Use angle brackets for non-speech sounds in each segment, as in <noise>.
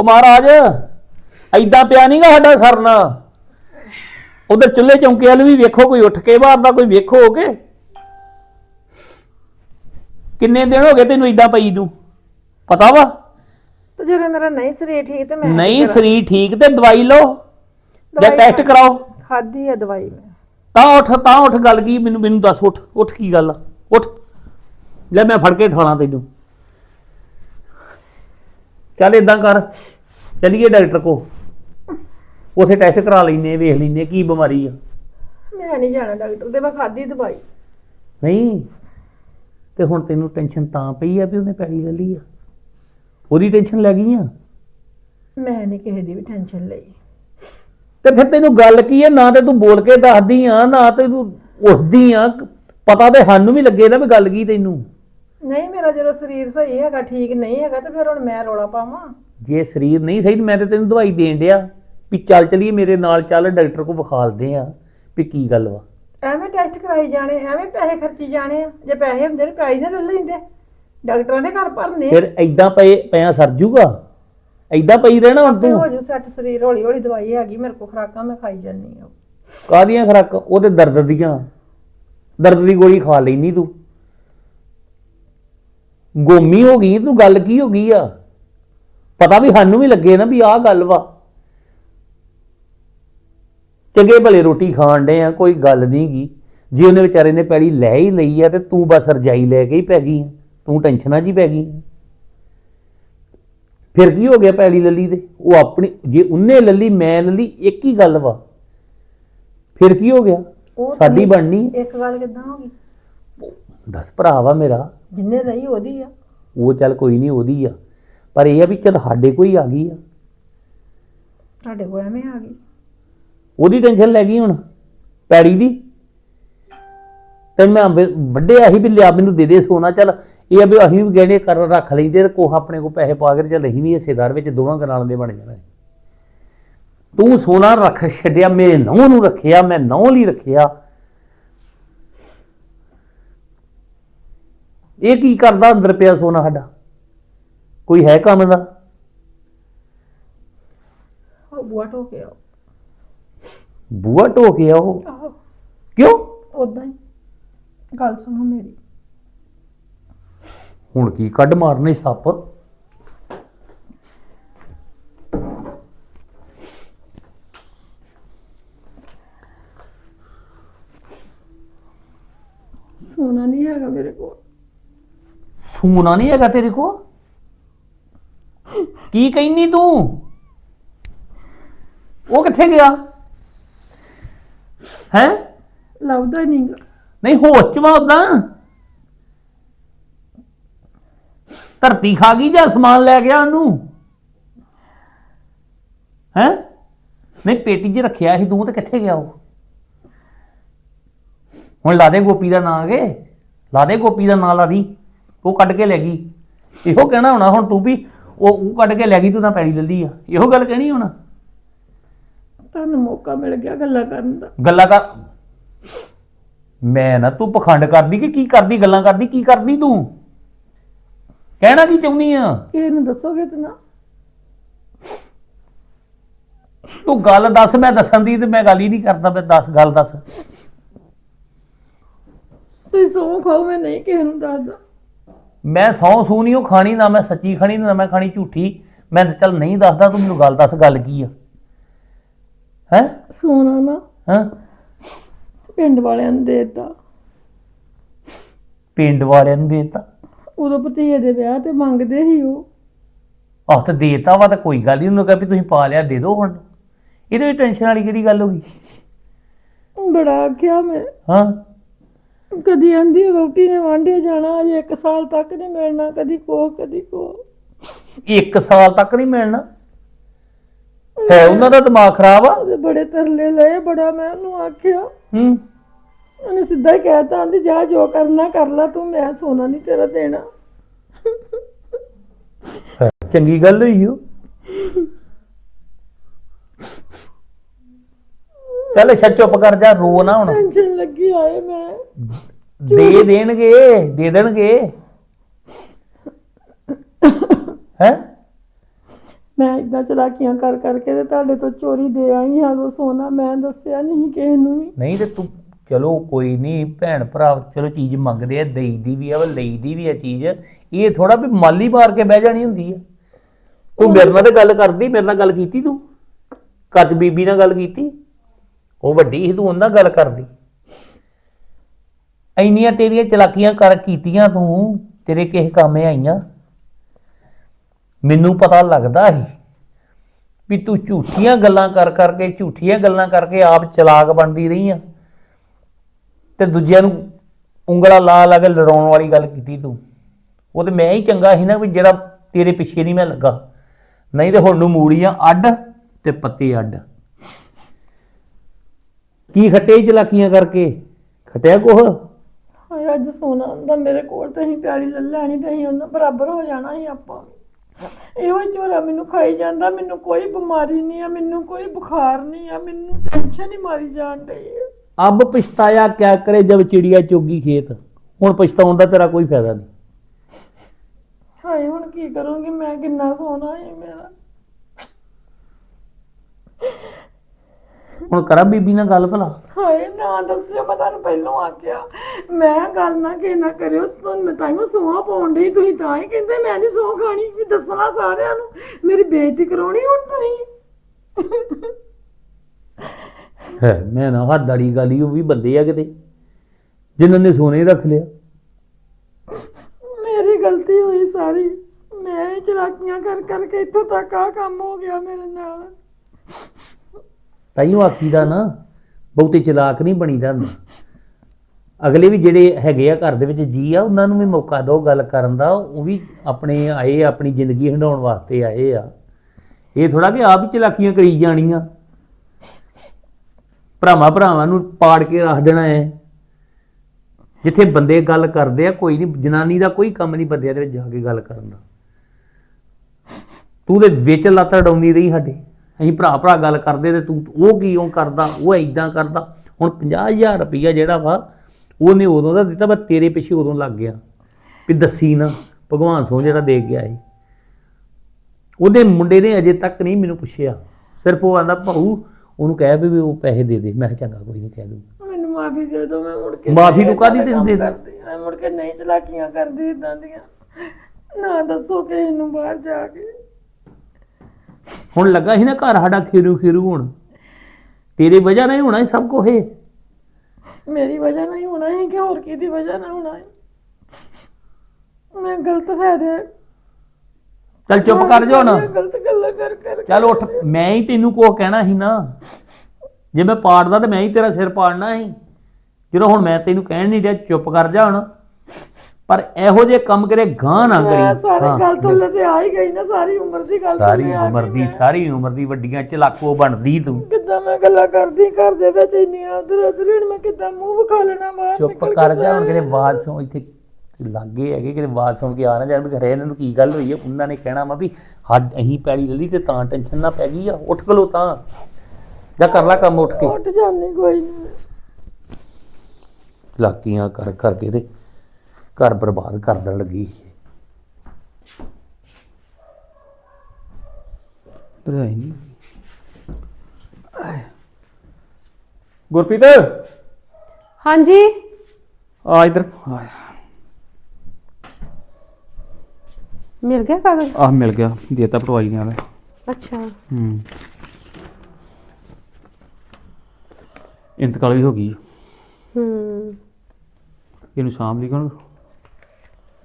ਉਹ ਮਹਾਰਾਜ ਐਦਾਂ ਪਿਆ ਨਹੀਂਗਾ ਸਾਡਾ ਸਰਨਾ। ਉਧਰ ਚੁੱਲ੍ਹੇ ਚੌਂਕੇ ਵਾਲ ਵੀ ਵੇਖੋ ਕੋਈ ਉੱਠ ਕੇ ਮਾਰਦਾ ਕੋਈ ਵੇਖੋ ਕੇ। ਕਿੰਨੇ ਦਿਨ ਹੋ ਗਏ ਤੈਨੂੰ ਐਦਾਂ ਪਈ ਨੂੰ? ਪਤਾ ਵਾ? ਤੇ ਜਦੋਂ ਮੇਰਾ ਨਹੀਂ ਸਰੀਰ ਠੀਕ ਤੇ ਮੈਂ ਨਹੀਂ ਸਰੀਰ ਠੀਕ ਤੇ ਦਵਾਈ ਲਓ। ਜਾਂ ਟੈਸਟ ਕਰਾਓ। ਖਾਦੀ ਆ ਦਵਾਈ ਮੈਂ। ਤਾਂ ਉੱਠ ਤਾਂ ਉੱਠ ਗੱਲ ਕੀ ਮੈਨੂੰ ਮੈਨੂੰ ਦੱਸ ਉੱਠ ਉੱਠ ਕੀ ਗੱਲ ਉੱਠ। ਲੈ ਮੈਂ ਫੜ ਕੇ ਠਾਣਾ ਤੈਨੂੰ। ਚੱਲ ਇਦਾਂ ਕਰ। ਚੱਲੀਏ ਡਾਕਟਰ ਕੋ। ਉਥੇ ਟੈਸਟ ਕਰਾ ਲੈਨੇ ਵੇਖ ਲੈਨੇ ਕੀ ਬਿਮਾਰੀ ਆ। ਮੈਂ ਨਹੀਂ ਜਾਣਾ ਡਾਕਟਰ ਦੇ ਮੈਂ ਖਾਦੀ ਦਵਾਈ। ਨਹੀਂ ਤੇ ਹੁਣ ਤੈਨੂੰ ਟੈਨਸ਼ਨ ਤਾਂ ਪਈ ਆ ਵੀ ਉਹਨੇ ਪੈੜੀ ਲੈ ਲਈ ਆ। ਉਹਦੀ ਟੈਨਸ਼ਨ ਲੈ ਗਈ ਆ? ਮੈਂ ਨਹੀਂ ਕਿਸੇ ਦੀ ਵੀ ਟੈਨਸ਼ਨ ਲਈ। ਤੇ ਫਿਰ ਤੈਨੂੰ ਗੱਲ ਕੀ ਹੈ ਨਾ ਤੇ ਤੂੰ ਬੋਲ ਕੇ ਦੱਸਦੀ ਆ ਨਾ ਤੇ ਤੂੰ ਉੱਠਦੀ ਆ। ਪਤਾ ਤੇ ਸਾਨੂੰ ਵੀ ਲੱਗੇ ਨਾ ਵੀ ਗੱਲ ਕੀ ਤੈਨੂੰ। ਨਹੀਂ ਮੇਰਾ ਜਦੋਂ ਸਰੀਰ ਸਹੀ ਹੈਗਾ ਠੀਕ ਨਹੀਂ ਹੈਗਾ ਤੇ ਫਿਰ ਹੁਣ ਮੈਂ ਰੋਲਾ ਪਾਵਾਂ। ਜੇ ਸਰੀਰ ਨਹੀਂ ਸਹੀ ਮੈਂ ਤੇ ਤੈਨੂੰ ਦਵਾਈ ਦੇਣ ਡਿਆ ਵੀ ਚੱਲ ਚਲੀਏ ਮੇਰੇ ਨਾਲ ਚੱਲ ਡਾਕਟਰ ਕੋ ਵਿਖਾਲਦੇ ਆ ਵੀ ਕੀ ਗੱਲ ਵਾ। ਐਵੇਂ ਟੈਸਟ ਕਰਾਈ ਜਾਣੇ ਐਵੇਂ ਪੈਸੇ ਖਰਚੀ ਜਾਣੇ ਆ। ਜੇ ਪੈਸੇ ਹੁੰਦੇ ਨੇ ਪੈਸੇ ਨਾ ਲੈ ਲੈਂਦੇ। ਡਾਕਟਰਾਂ ਦੇ ਘਰ ਭਰਨੇ। ਫਿਰ ਐਦਾਂ ਪਏ ਪਿਆ ਸਰ ਜੂਗਾ। ਐਦਾਂ ਪਈ ਰਹਿਣਾ ਹੁਣ ਤੇ। ਹੋ ਜੂ ਸੈੱਟ ਸਰੀਰ ਹੌਲੀ ਹੌਲੀ ਦਵਾਈ ਹੈਗੀ ਮੇਰੇ ਕੋਲ ਖਰਾਕਾਂ ਮੈਂ ਖਾਈ ਜਾਂਦੀ ਆ ਕਾਹਦੀਆਂ ਖਰਾਕ? ਉਹਦੇ ਦਰਦ ਦੀਆਂ। ਦਰਦ ਦੀ ਗੋਲੀ ਖਾ ਲੈਨੀ ਤੂੰ। ਗੋਮੀ ਹੋ ਗਈ ਤੂੰ ਗੱਲ ਕੀ ਹੋ ਗਈ ਆ? ਪਤਾ ਵੀ ਸਾਨੂੰ ਵੀ ਲੱਗੇ ਨਾ ਵੀ ਆਹ ਗੱਲ ਵਾ। ਚੰਗੇ ਭਲੇ ਰੋਟੀ ਖਾਣ ਡੇ ਆ ਕੋਈ ਗੱਲ ਨਹੀਂ ਗੀ। ਜੇ ਉਹਨੇ ਵਿਚਾਰੇ ਨੇ ਪੈੜੀ ਲੈ ਹੀ ਲਈ ਆ ਤੇ ਤੂੰ ਬਸ ਰਜਾਈ ਲੈ ਕੇ ਹੀ ਪੈ ਗਈ। ਤੂੰ ਟੈਨਸ਼ਨਾਂ ਹੀ ਪੈ ਗਈ। ਫਿਰ ਕੀ ਹੋ ਗਿਆ ਪੈੜੀ ਲੱਲੀ ਤੇ ਉਹ ਆਪਣੀ ਜੇ ਉਹਨੇ ਲੱਲੀ ਮੈਂ ਲੱਲੀ ਇੱਕ ਹੀ ਗੱਲ ਵਾ। ਫਿਰ ਕੀ ਹੋ ਗਿਆ? ਉਹ ਸਾਡੀ ਬਣਨੀ ਇੱਕ ਗੱਲ ਕਿਦਾਂ ਹੋ ਗਈ? ਦੱਸ ਭਰਾ ਵਾ ਮੇਰਾ। ਜਿੰਨੇ ਰਹੀ ਉਹਦੀ ਆ। ਉਹ ਚੱਲ ਕੋਈ ਨਹੀਂ ਉਹਦੀ ਆ। ਪਰ ਇਹ ਆ ਵੀ ਚੱਲ ਸਾਡੇ ਕੋਈ ਆ ਗਈ ਆ। ਤੁਹਾਡੇ ਕੋਲ ਐਵੇਂ ਆ ਗਈ। ਉਹਦੀ ਟੈਨਸ਼ਨ ਲੈ ਗਈ ਹੁਣ ਪੈੜੀ ਦੀ। ਤੈਨੂੰ ਮੈਂ ਵ- ਵੱਡਿਆ ਸੀ ਵੀ ਲਿਆ ਮੈਨੂੰ ਦੇ ਦੇ ਸੋਨਾ ਚੱਲ ਇਹ ਆ ਵੀ ਅਸੀਂ ਵੀ ਗਹਿਣੇ ਕਰ ਰੱਖ ਲਈਦੇ ਤੇ ਕੋਹ ਆਪਣੇ ਕੋ ਪੈਸੇ ਪਾ ਕੇ ਤੇ ਚੱਲ ਅਸੀਂ ਵੀ ਹਿੱਸੇਦਾਰ ਵਿੱਚ ਦੋਵਾਂ ਕਨਾਲਾਂ ਦੇ ਬਣ ਜਾਣਾ। ਤੂੰ ਸੋਨਾ ਰੱਖ ਛੱਡਿਆ ਮੇਰੇ ਨੌਂ ਨੂੰ ਰੱਖਿਆ ਮੈਂ ਨੌਂ ਲਈ ਰੱਖਿਆ। ਇਹ ਕੀ ਕਰਦਾ ਅੰਦਰ ਪਿਆ ਸੋਨਾ ਸਾਡਾ? ਕੋਈ ਹੈ ਕੰਮ ਦਾ? ਉਹ ਬੁਆ ਟੋ ਕੇ ਆਓ ਬੂਆ ਢੋ ਕੇ ਆ ਉਹ? ਆਹੋ। ਕਿਉਂ? ਉਦਾਂ ਹੀ। ਗੱਲ ਸੁਣੋ ਮੇਰੀ। ਹੁਣ ਕੀ ਕੱਢ ਮਾਰਨੇ ਸੱਪ? ਸੋਨਾ ਨਹੀਂ ਹੈਗਾ ਮੇਰੇ ਕੋਲ। ਸੂਨਾ ਨਹੀਂ ਹੈਗਾ ਤੇਰੇ ਕੋ ਕੀ ਕਹਿਨੀ ਤੂੰ? ਉਹ ਕਿੱਥੇ ਗਿਆ? ਹੈ? ਲੱਭਦਾ ਨਹੀਂ ਨਹੀਂ ਹੋਚ ਵਾ ਉਦਾਂ ਧਰਤੀ ਖਾ ਗਈ ਜਾਂ ਸਮਾਨ ਲੈ ਗਿਆ ਉਹਨੂੰ? ਹੈ? ਨਹੀਂ ਪੇਟੀ 'ਚ ਰੱਖਿਆ ਸੀ ਤੂੰ ਤੇ ਕਿੱਥੇ ਗਿਆ ਉਹ? ਹੁਣ ਲਾ ਦੇ ਗੋਪੀ ਦਾ ਨਾਂ ਅਗੇ। ਲਾ ਦੇ ਗੋਪੀ ਦਾ ਨਾਂ ਲਾ ਦੀ। ਉਹ ਕੱਢ ਕੇ ਲੈ ਗਈ। ਇਹੋ ਕਹਿਣਾ ਹੋਣਾ ਹੁਣ ਤੂੰ ਵੀ। ਉਹ ਉਹ ਕੱਢ ਕੇ ਲੈ ਗਈ ਤੂੰ ਤਾਂ ਪੈੜੀ ਲੱਲੀ ਆ। ਇਹੋ ਗੱਲ ਕਹਿਣੀ ਹੁਣ? ਤੁਹਾਨੂੰ ਮੌਕਾ ਮਿਲ ਗਿਆ ਗੱਲਾਂ ਕਰਨ ਦਾ। ਗੱਲਾਂ ਕਰ ਮੈਂ ਨਾ ਤੂੰ ਪਖੰਡ ਕਰਦੀ ਕਿ ਕੀ ਕਰਦੀ ਗੱਲਾਂ ਕਰਦੀ ਕੀ ਕਰਦੀ ਤੂੰ? ਕਹਿਣਾ ਕੀ ਚਾਹੁੰਦੀ ਆ? ਕਿਸੇ ਨੂੰ ਦੱਸੋਗੇ ਤੇ ਨਾ। ਤੂੰ ਗੱਲ ਦੱਸ ਮੈਂ ਦੱਸਣ ਦੀ ਤੇ ਮੈਂ ਗੱਲ ਹੀ ਨਹੀਂ ਕਰਦਾ ਮੈਂ ਦੱਸ ਗੱਲ ਦੱਸ। ਤੁਸੀਂ ਸੌਂ ਖਾਓ ਮੈਂ ਨਹੀਂ ਕਿਸੇ ਨੂੰ ਦੱਸਦਾ। ਮੈਂ ਸੌ ਸੂ ਨਹੀਂ ਉਹ ਖਾਣੀ ਨਾ ਮੈਂ ਸੱਚੀ ਖਾਣੀ ਨਾ ਮੈਂ ਖਾਣੀ ਝੂਠੀ। ਮੈਂ ਤਾਂ ਚੱਲ ਨਹੀਂ ਦੱਸਦਾ ਤੂੰ ਮੈਨੂੰ ਗੱਲ ਦੱਸ ਗੱਲ ਕੀ ਆ? ਹੈ? ਸੋਨਾ ਨਾ। ਹਾਂ? ਪਿੰਡ ਵਾਲਿਆਂ ਨੂੰ ਦਿੱਤਾ। ਪਿੰਡ ਵਾਲਿਆਂ ਨੂੰ ਦੇਤਾ? ਉਦੋਂ ਭਤੀਜੇ ਦੇ ਵਿਆਹ ਤੇ ਮੰਗਦੇ ਸੀ ਉਹ। ਆਹ ਤੇ ਦੇਤਾ ਵਾ ਤਾਂ ਕੋਈ ਗੱਲ ਨਹੀਂ ਉਹਨੂੰ ਕਹਾਂ ਵੀ ਤੁਸੀਂ ਪਾ ਲਿਆ ਦੇ ਦਿਓ ਹੁਣ। ਇਹਦੇ ਵਿੱਚ ਟੈਨਸ਼ਨ ਵਾਲੀ ਕਿਹੜੀ ਗੱਲ ਹੋ ਗਈ? ਬੜਾ ਆਖਿਆ ਮੈਂ। ਹਾਂ? ਕਦੀ ਆਂਦੀ ਵੋਟੀ ਨੇ ਵਾਂਢੇ ਜਾਣਾ ਅਜੇ 1 ਸਾਲ ਤੱਕ ਨਹੀਂ ਮਿਲਣਾ ਕਦੀ ਕੋ ਕਦੀ ਕੋ। ਇੱਕ ਸਾਲ ਤੱਕ ਨਹੀਂ ਮਿਲਣਾ? ਹੈ ਉਹਨਾਂ ਦਾ ਦਿਮਾਗ ਖਰਾਬ ਆ? ਉਹਦੇ ਬੜੇ ਤਰਲੇ ਲਏ ਬੜਾ ਮੈਂ ਉਹਨੂੰ ਆਖਿਆ। ਹੂੰ। ਉਹਨੇ ਸਿੱਧਾ ਹੀ ਕਹਿਤਾ ਆਂਦੀ ਜਾ ਜੋ ਕਰਨਾ ਕਰ ਲੈ ਤੂੰ ਮੈਂ ਸੋਨਾ ਨਹੀਂ ਤੇਰਾ ਦੇਣਾ। ਚੰਗੀ ਗੱਲ ਹੋਈ ਓ। ਚੱਲ ਅੱਛਾ ਚੁੱਪ ਕਰ ਜਾ ਰੋ ਨਾ ਹੁਣ। ਟੈਨਸ਼ਨ ਲੱਗੀ ਆਏ ਮੈਂ। ਦੇ ਦੇਣਗੇ ਦੇ ਦੇਣਗੇ। ਹੈ? ਮੈਂ ਇਦਾਂ ਚਲਾਕੀਆਂ ਕਰ ਕਰਕੇ ਤੇ ਤੁਹਾਡੇ ਤੋਂ ਚੋਰੀ ਦੇ ਆਈ ਹਾਂ ਉਹ ਸੋਨਾ ਮੈਂ ਦੱਸਿਆ ਨਹੀਂ ਕਿਸੇ ਨੂੰ ਵੀ। ਨਹੀਂ ਤੇ ਤੂੰ ਚਲੋ ਕੋਈ ਨਹੀਂ ਭੈਣ ਭਰਾ ਚਲੋ ਚੀਜ਼ ਮੰਗਦੇ ਆ ਦੇਈ ਦੀ ਵੀ ਆ ਵਾ ਲਈ ਦੀ ਵੀ ਆ ਚੀਜ਼। ਇਹ ਥੋੜਾ ਵੀ ਮਾਲੀ ਮਾਰ ਕੇ ਬਹਿ ਜਾਣੀ ਹੁੰਦੀ ਆ। ਤੂੰ ਮੇਰੇ ਨਾਲ ਤੇ ਗੱਲ ਕਰਦੀ ਮੇਰੇ ਨਾਲ ਗੱਲ ਕੀਤੀ ਤੂੰ? ਕੱਚ ਬੀਬੀ ਨਾਲ ਗੱਲ ਕੀਤੀ? ਉਹ ਵੱਡੀ ਸੀ, ਤੂੰ ਉਹਨਾਂ ਨਾਲ ਗੱਲ ਕਰਦੀ। ਇੰਨੀਆਂ ਤੇਰੀਆਂ ਚਲਾਕੀਆਂ ਕਰ ਕੀਤੀਆਂ ਤੂੰ, ਤੇਰੇ ਕਿਸੇ ਕੰਮੇ ਆਈਆਂ। ਮੈਨੂੰ ਪਤਾ ਲੱਗਦਾ ਸੀ ਵੀ ਤੂੰ ਝੂਠੀਆਂ ਗੱਲਾਂ ਕਰ ਕਰਕੇ, ਝੂਠੀਆਂ ਗੱਲਾਂ ਕਰਕੇ ਆਪ ਚਲਾਕ ਬਣਦੀ ਰਹੀ ਆ। ਤੇ ਦੂਜਿਆਂ ਨੂੰ ਉਂਗਲਾ ਲਾ ਲਾ ਕੇ ਲੜਾਉਣ ਵਾਲੀ ਗੱਲ ਕੀਤੀ ਤੂੰ। ਉਹ ਤੇ ਮੈਂ ਹੀ ਚੰਗਾ ਸੀ ਨਾ ਵੀ ਜਿਹੜਾ ਤੇਰੇ ਪਿੱਛੇ ਨਹੀਂ ਮੈਂ ਲੱਗਾ। ਨਹੀਂ ਤੇ ਹੁਣ ਨੂੰ ਮੂੜੀਆਂ ਅੱਡ ਤੇ ਪੱਤੇ ਅੱਡ। ਕੀ ਖੱਟੇ ਚਲਾਕੀਆਂ ਕਰਕੇ? ਖਟਿਆ ਕੋਹ ਹਾਏ ਅੱਜ ਸੋਨਾ ਹੁੰਦਾ ਮੇਰੇ ਕੋਲ ਤੇ ਅਸੀਂ ਪਿਆਲੀ ਲੈ ਲੈਣੀ ਤੇ ਅਸੀਂ ਉਹਨਾਂ ਬਰਾਬਰ ਹੋ ਜਾਣਾ ਸੀ ਆਪਾਂ। ਇਹੋ ਹੀ ਝੋਲਾ ਮੈਨੂੰ ਖਾਈ ਜਾਂਦਾ ਮੈਨੂੰ ਕੋਈ ਬਿਮਾਰੀ ਨਹੀਂ ਆ ਮੈਨੂੰ ਕੋਈ ਬੁਖਾਰ ਨਹੀਂ ਆ ਮੈਨੂੰ ਟੈਨਸ਼ਨ ਹੀ ਮਾਰੀ ਜਾਣ ਡਈ ਆ। ਅਬ ਪਛਤਾਇਆ ਕਿਆ ਕਰੇ ਜਬ ਚਿੜੀਆ ਚੋਗੀ ਖੇਤ? ਹੁਣ ਪਛਤਾਉਣ ਦਾ ਤੇਰਾ ਕੋਈ ਫਾਇਦਾ ਨਹੀਂ। ਹਾਏ ਹੁਣ ਕੀ ਕਰੂੰਗੀ? ਮੈਂ ਕਿੰਨਾ ਸੋਨਾ ਹੈ ਮੇਰਾ। ਹੁਣ ਕਰਾਂ ਬੀਬੀ ਨਾਲ ਗੱਲ ਭਲਾ? ਹਾਏ ਨਾ ਦੱਸਿਓ ਮੈਂ ਤੁਹਾਨੂੰ ਪਹਿਲਾਂ ਆਖਿਆ। ਮੈਂ ਗੱਲ ਨਾ ਕਿ ਨਾ ਕਰਿਓ ਤੁਹਾਨੂੰ ਮੈਂ ਤਾਂ ਹੀ ਸੋਹਾ ਪਾਉਣ ਡਈ। ਤੁਸੀਂ ਤਾਂ ਹੀ ਕਹਿੰਦੇ ਮੈਂ ਨਹੀਂ ਸੌਂ ਖਾਣੀ ਵੀ ਦੱਸਣਾ ਸਾਰਿਆਂ ਨੂੰ। ਮੇਰੀ ਬੇਇੱਜ਼ਤੀ ਕਰਾਉਣੀ ਹੁਣ ਤੁਸੀਂ। ਹੈ ਮੈਂ ਨਾ ਹੱਦ ਵਾਲੀ ਗੱਲ ਹੀ ਉਹ ਵੀ ਬੰਦੇ ਆ ਕਿਤੇ। ਜਿਨ੍ਹਾਂ ਨੇ ਸੋਨੇ ਰੱਖ ਲਿਆ। ਮੇਰੀ ਗਲਤੀ ਹੋਈ ਸਾਰੀ। ਮੈਂ ਚਲਾਕੀਆਂ ਕਰ ਕਰਕੇ ਇੱਥੋਂ ਤੱਕ ਆ ਕੰਮ ਹੋ ਗਿਆ ਮੇਰੇ ਨਾਲ। ਤਾਈਓ ਆਖੀਦਾ ਨਾ ਬਹੁਤੇ ਚਲਾਕ ਨਹੀਂ ਬਣੀਦਾ ਹੁੰਦਾ। ਅਗਲੇ ਵੀ ਜਿਹੜੇ ਹੈਗੇ ਆ ਘਰ ਦੇ ਵਿੱਚ ਜੀ ਆ ਉਹਨਾਂ ਨੂੰ ਵੀ ਮੌਕਾ ਦਿਓ ਗੱਲ ਕਰਨ ਦਾ ਉਹ ਵੀ ਆਪਣੇ ਆਏ ਆ, ਆਪਣੀ ਜ਼ਿੰਦਗੀ ਹੰਡਾਉਣ ਵਾਸਤੇ ਆਏ ਆ। ਇਹ ਥੋੜਾ ਕਿ ਆਪ ਹੀ ਚਲਾਕੀਆਂ ਕਰੀ ਜਾਣੀਆਂ। ਭਰਾਵਾਂ ਭਰਾਵਾਂ ਨੂੰ ਪਾੜ ਕੇ ਰੱਖ ਦੇਣਾ ਹੈ। ਜਿੱਥੇ ਬੰਦੇ ਗੱਲ ਕਰਦੇ ਆ ਕੋਈ ਨਹੀਂ ਜਨਾਨੀ ਦਾ ਕੋਈ ਕੰਮ ਨਹੀਂ ਬੰਦਿਆਂ ਦੇ ਵਿੱਚ ਜਾ ਕੇ ਗੱਲ ਕਰਨ ਦਾ। ਤੂੰ ਦੇ ਵਿੱਚ ਲੱਤ ਡਾਉਂਦੀ ਰਹੀ ਸਾਡੇ। ਅਸੀਂ ਭਰਾ ਭਰਾ ਗੱਲ ਕਰਦੇ ਤੇ ਤੂੰ ਉਹ ਕੀ ਉਹ ਕਰਦਾ ਉਹ ਐਦਾਂ ਕਰਦਾ। ਹੁਣ 50000 ਰੁਪਈਆ ਜਿਹੜਾ ਵਾ ਉਹਨੇ ਉਦੋਂ ਦਾ ਦਿੱਤਾ ਮੈਂ ਤੇਰੇ ਪਿੱਛੇ ਉਦੋਂ ਲੱਗ ਗਿਆ। ਵੀ ਦੱਸੀ ਨਾ ਭਗਵਾਨ ਸੋ ਜਿਹੜਾ ਦੇ ਗਿਆ ਸੀ ਉਹਦੇ ਮੁੰਡੇ ਨੇ ਅਜੇ ਤੱਕ ਨਹੀਂ ਮੈਨੂੰ ਪੁੱਛਿਆ। ਸਿਰਫ ਉਹ ਆਂਦਾ ਭਾਊ ਉਹਨੂੰ ਕਹਿ ਵੀ ਉਹ ਪੈਸੇ ਦੇ ਦੇ। ਮੈਂ ਕਿਹਾ ਚੰਗਾ ਕੋਈ ਨਹੀਂ ਕਹਿ ਦੂੰ ਮੈਨੂੰ ਮਾਫੀ ਦੇ ਦਿਓ ਮੈਂ ਮੁੜ ਕੇ ਮਾਫ਼ੀ ਨਹੀਂ ਤੂੰ ਕਾਹਦੀ ਏਦਾਂ ਦਾ ਦਿੰਦੇ ਮੈਂ ਮੁੜ ਕੇ ਨਹੀਂ ਚਲਾਕੀਆਂ ਕਰਦੀ ਇਦਾਂ ਦੀਆਂ। ਨਾ ਦੱਸੋ ਕਿਸੇ ਨੂੰ ਬਾਹਰ ਜਾ ਕੇ। ਹੁਣ ਲੱਗਾ ਸੀ ਨਾ ਘਰ ਸਾਡਾ ਖੇਰੂ ਖੇਰੂ ਹੁਣ। ਤੇਰੀ ਵਜ੍ਹਾ ਨਾਲ ਹੀ ਹੋਣਾ ਇਹ ਸਭ ਕੁਝ ਇਹ। ਮੇਰੀ ਵਜ੍ਹਾ ਨਾਲ ਹੀ ਹੋਣਾ ਹੈ ਕਿ ਹੋਰ ਕਿਹਦੀ ਵਜ੍ਹਾ ਨਾਲ ਹੋਣਾ ਹੈ ਮੈਂ ਗਲਤ ਫਾਇਦੇ ਚੱਲ ਚੁੱਪ ਕਰ ਜਾ ਹੁਣ। ਗਲਤ ਗੱਲਾਂ ਕਰ ਕਰ ਚੱਲ ਉੱਠ। ਮੈਂ ਹੀ ਤੈਨੂੰ ਕੁਛ ਕਹਿਣਾ ਸੀ ਨਾ। ਜੇ ਮੈਂ ਪਾੜਦਾ ਤੇ ਮੈਂ ਹੀ ਤੇਰਾ ਸਿਰ ਪਾੜਨਾ ਸੀ। ਜਦੋਂ ਹੁਣ ਮੈਂ ਤੈਨੂੰ ਕਹਿਣ ਨਹੀਂ ਰਿਹਾ ਚੁੱਪ ਕਰ ਜਾ ਹੁਣ। ਪਰ ਇਹੋ ਜਿਹੇ ਕੰਮ ਕਰੇ ਗਾਂ ਨਾ ਕਰੀ। ਸਾਰੀ ਗੱਲ ਤੋਂ ਤੇ ਆ ਹੀ ਗਈ ਨਾ ਸਾਰੀ ਉਮਰ ਦੀ ਗੱਲ ਸਾਰੀ ਉਮਰ ਦੀ। ਸਾਰੀ ਉਮਰ ਦੀ ਵੱਡੀਆਂ ਚਲਾਕੋ ਬਣਦੀ ਤੂੰ। ਕਿੱਦਾਂ ਮੈਂ ਗੱਲਾਂ ਕਰਦੀ ਘਰ ਦੇ ਵਿੱਚ ਇੰਨੀਆਂ ਉਧਰ ਉਧਰ ਮੈਂ ਕਿੱਦਾਂ ਮੂੰਹ ਵਿਖਾ ਲੈਣਾ ਬਾਹਰ ਚੁੱਪ ਕਰ ਕੇ ਜਾ ਹੁਣ। ਕਿਤੇ ਆਵਾਜ਼ ਸੁਣ ਇੱਥੇ ਲੱਗੇ ਹੈਗੇ ਕਿਤੇ ਆਵਾਜ਼ ਸੁਣ ਕੇ ਆ ਨਾ ਜਾਣ ਵੀ ਘਰੇ ਇਹਨਾਂ ਨੂੰ ਕੀ ਗੱਲ ਹੋਈ ਹੈ ਉਹਨਾਂ ਨੇ ਕਹਿਣਾ ਵਾ ਵੀ ਹੱਦ ਅਹੀਂ ਪੈਲੀ ਲੈ ਲਈ ਤੇ ਤਾਂ ਟੈਨਸ਼ਨ ਨਾ ਪੈ ਗਈ ਆ ਉੱਠ ਖਲੋ ਤਾਂ। ਜਾ ਕਰ ਲੈ ਕੰਮ ਉੱਠ ਕੇ। ਉੱਠ ਜਾਂਦੀ ਕੋਈ ਨਹੀਂ ਲਾਕੀਆਂ ਕਰ ਕਰਕੇ ਤੇ ਘਰ ਬਰਬਾਦ ਕਰ ਦੇਣ ਲੱਗੀ ਭਰਾਈ ਨਹੀਂ। ਗੁਰਪ੍ਰੀਤ? ਹਾਂਜੀ। ਆ ਇਧਰ। ਆ ਮਿਲ ਗਿਆ ਕਾਗਜ਼? ਆਹ ਮਿਲ ਗਿਆ। ਦੇਤਾ ਪਟਵਾਈ ਨੇ ਆਵੇ। ਅੱਛਾ। ਹੂੰ। ਇੰਤਕਾਲ ਵੀ ਹੋ ਗਈ। ਹੂੰ। ਇਹਨੂੰ ਸਾਂਭ ਲਈ ਕੌਣ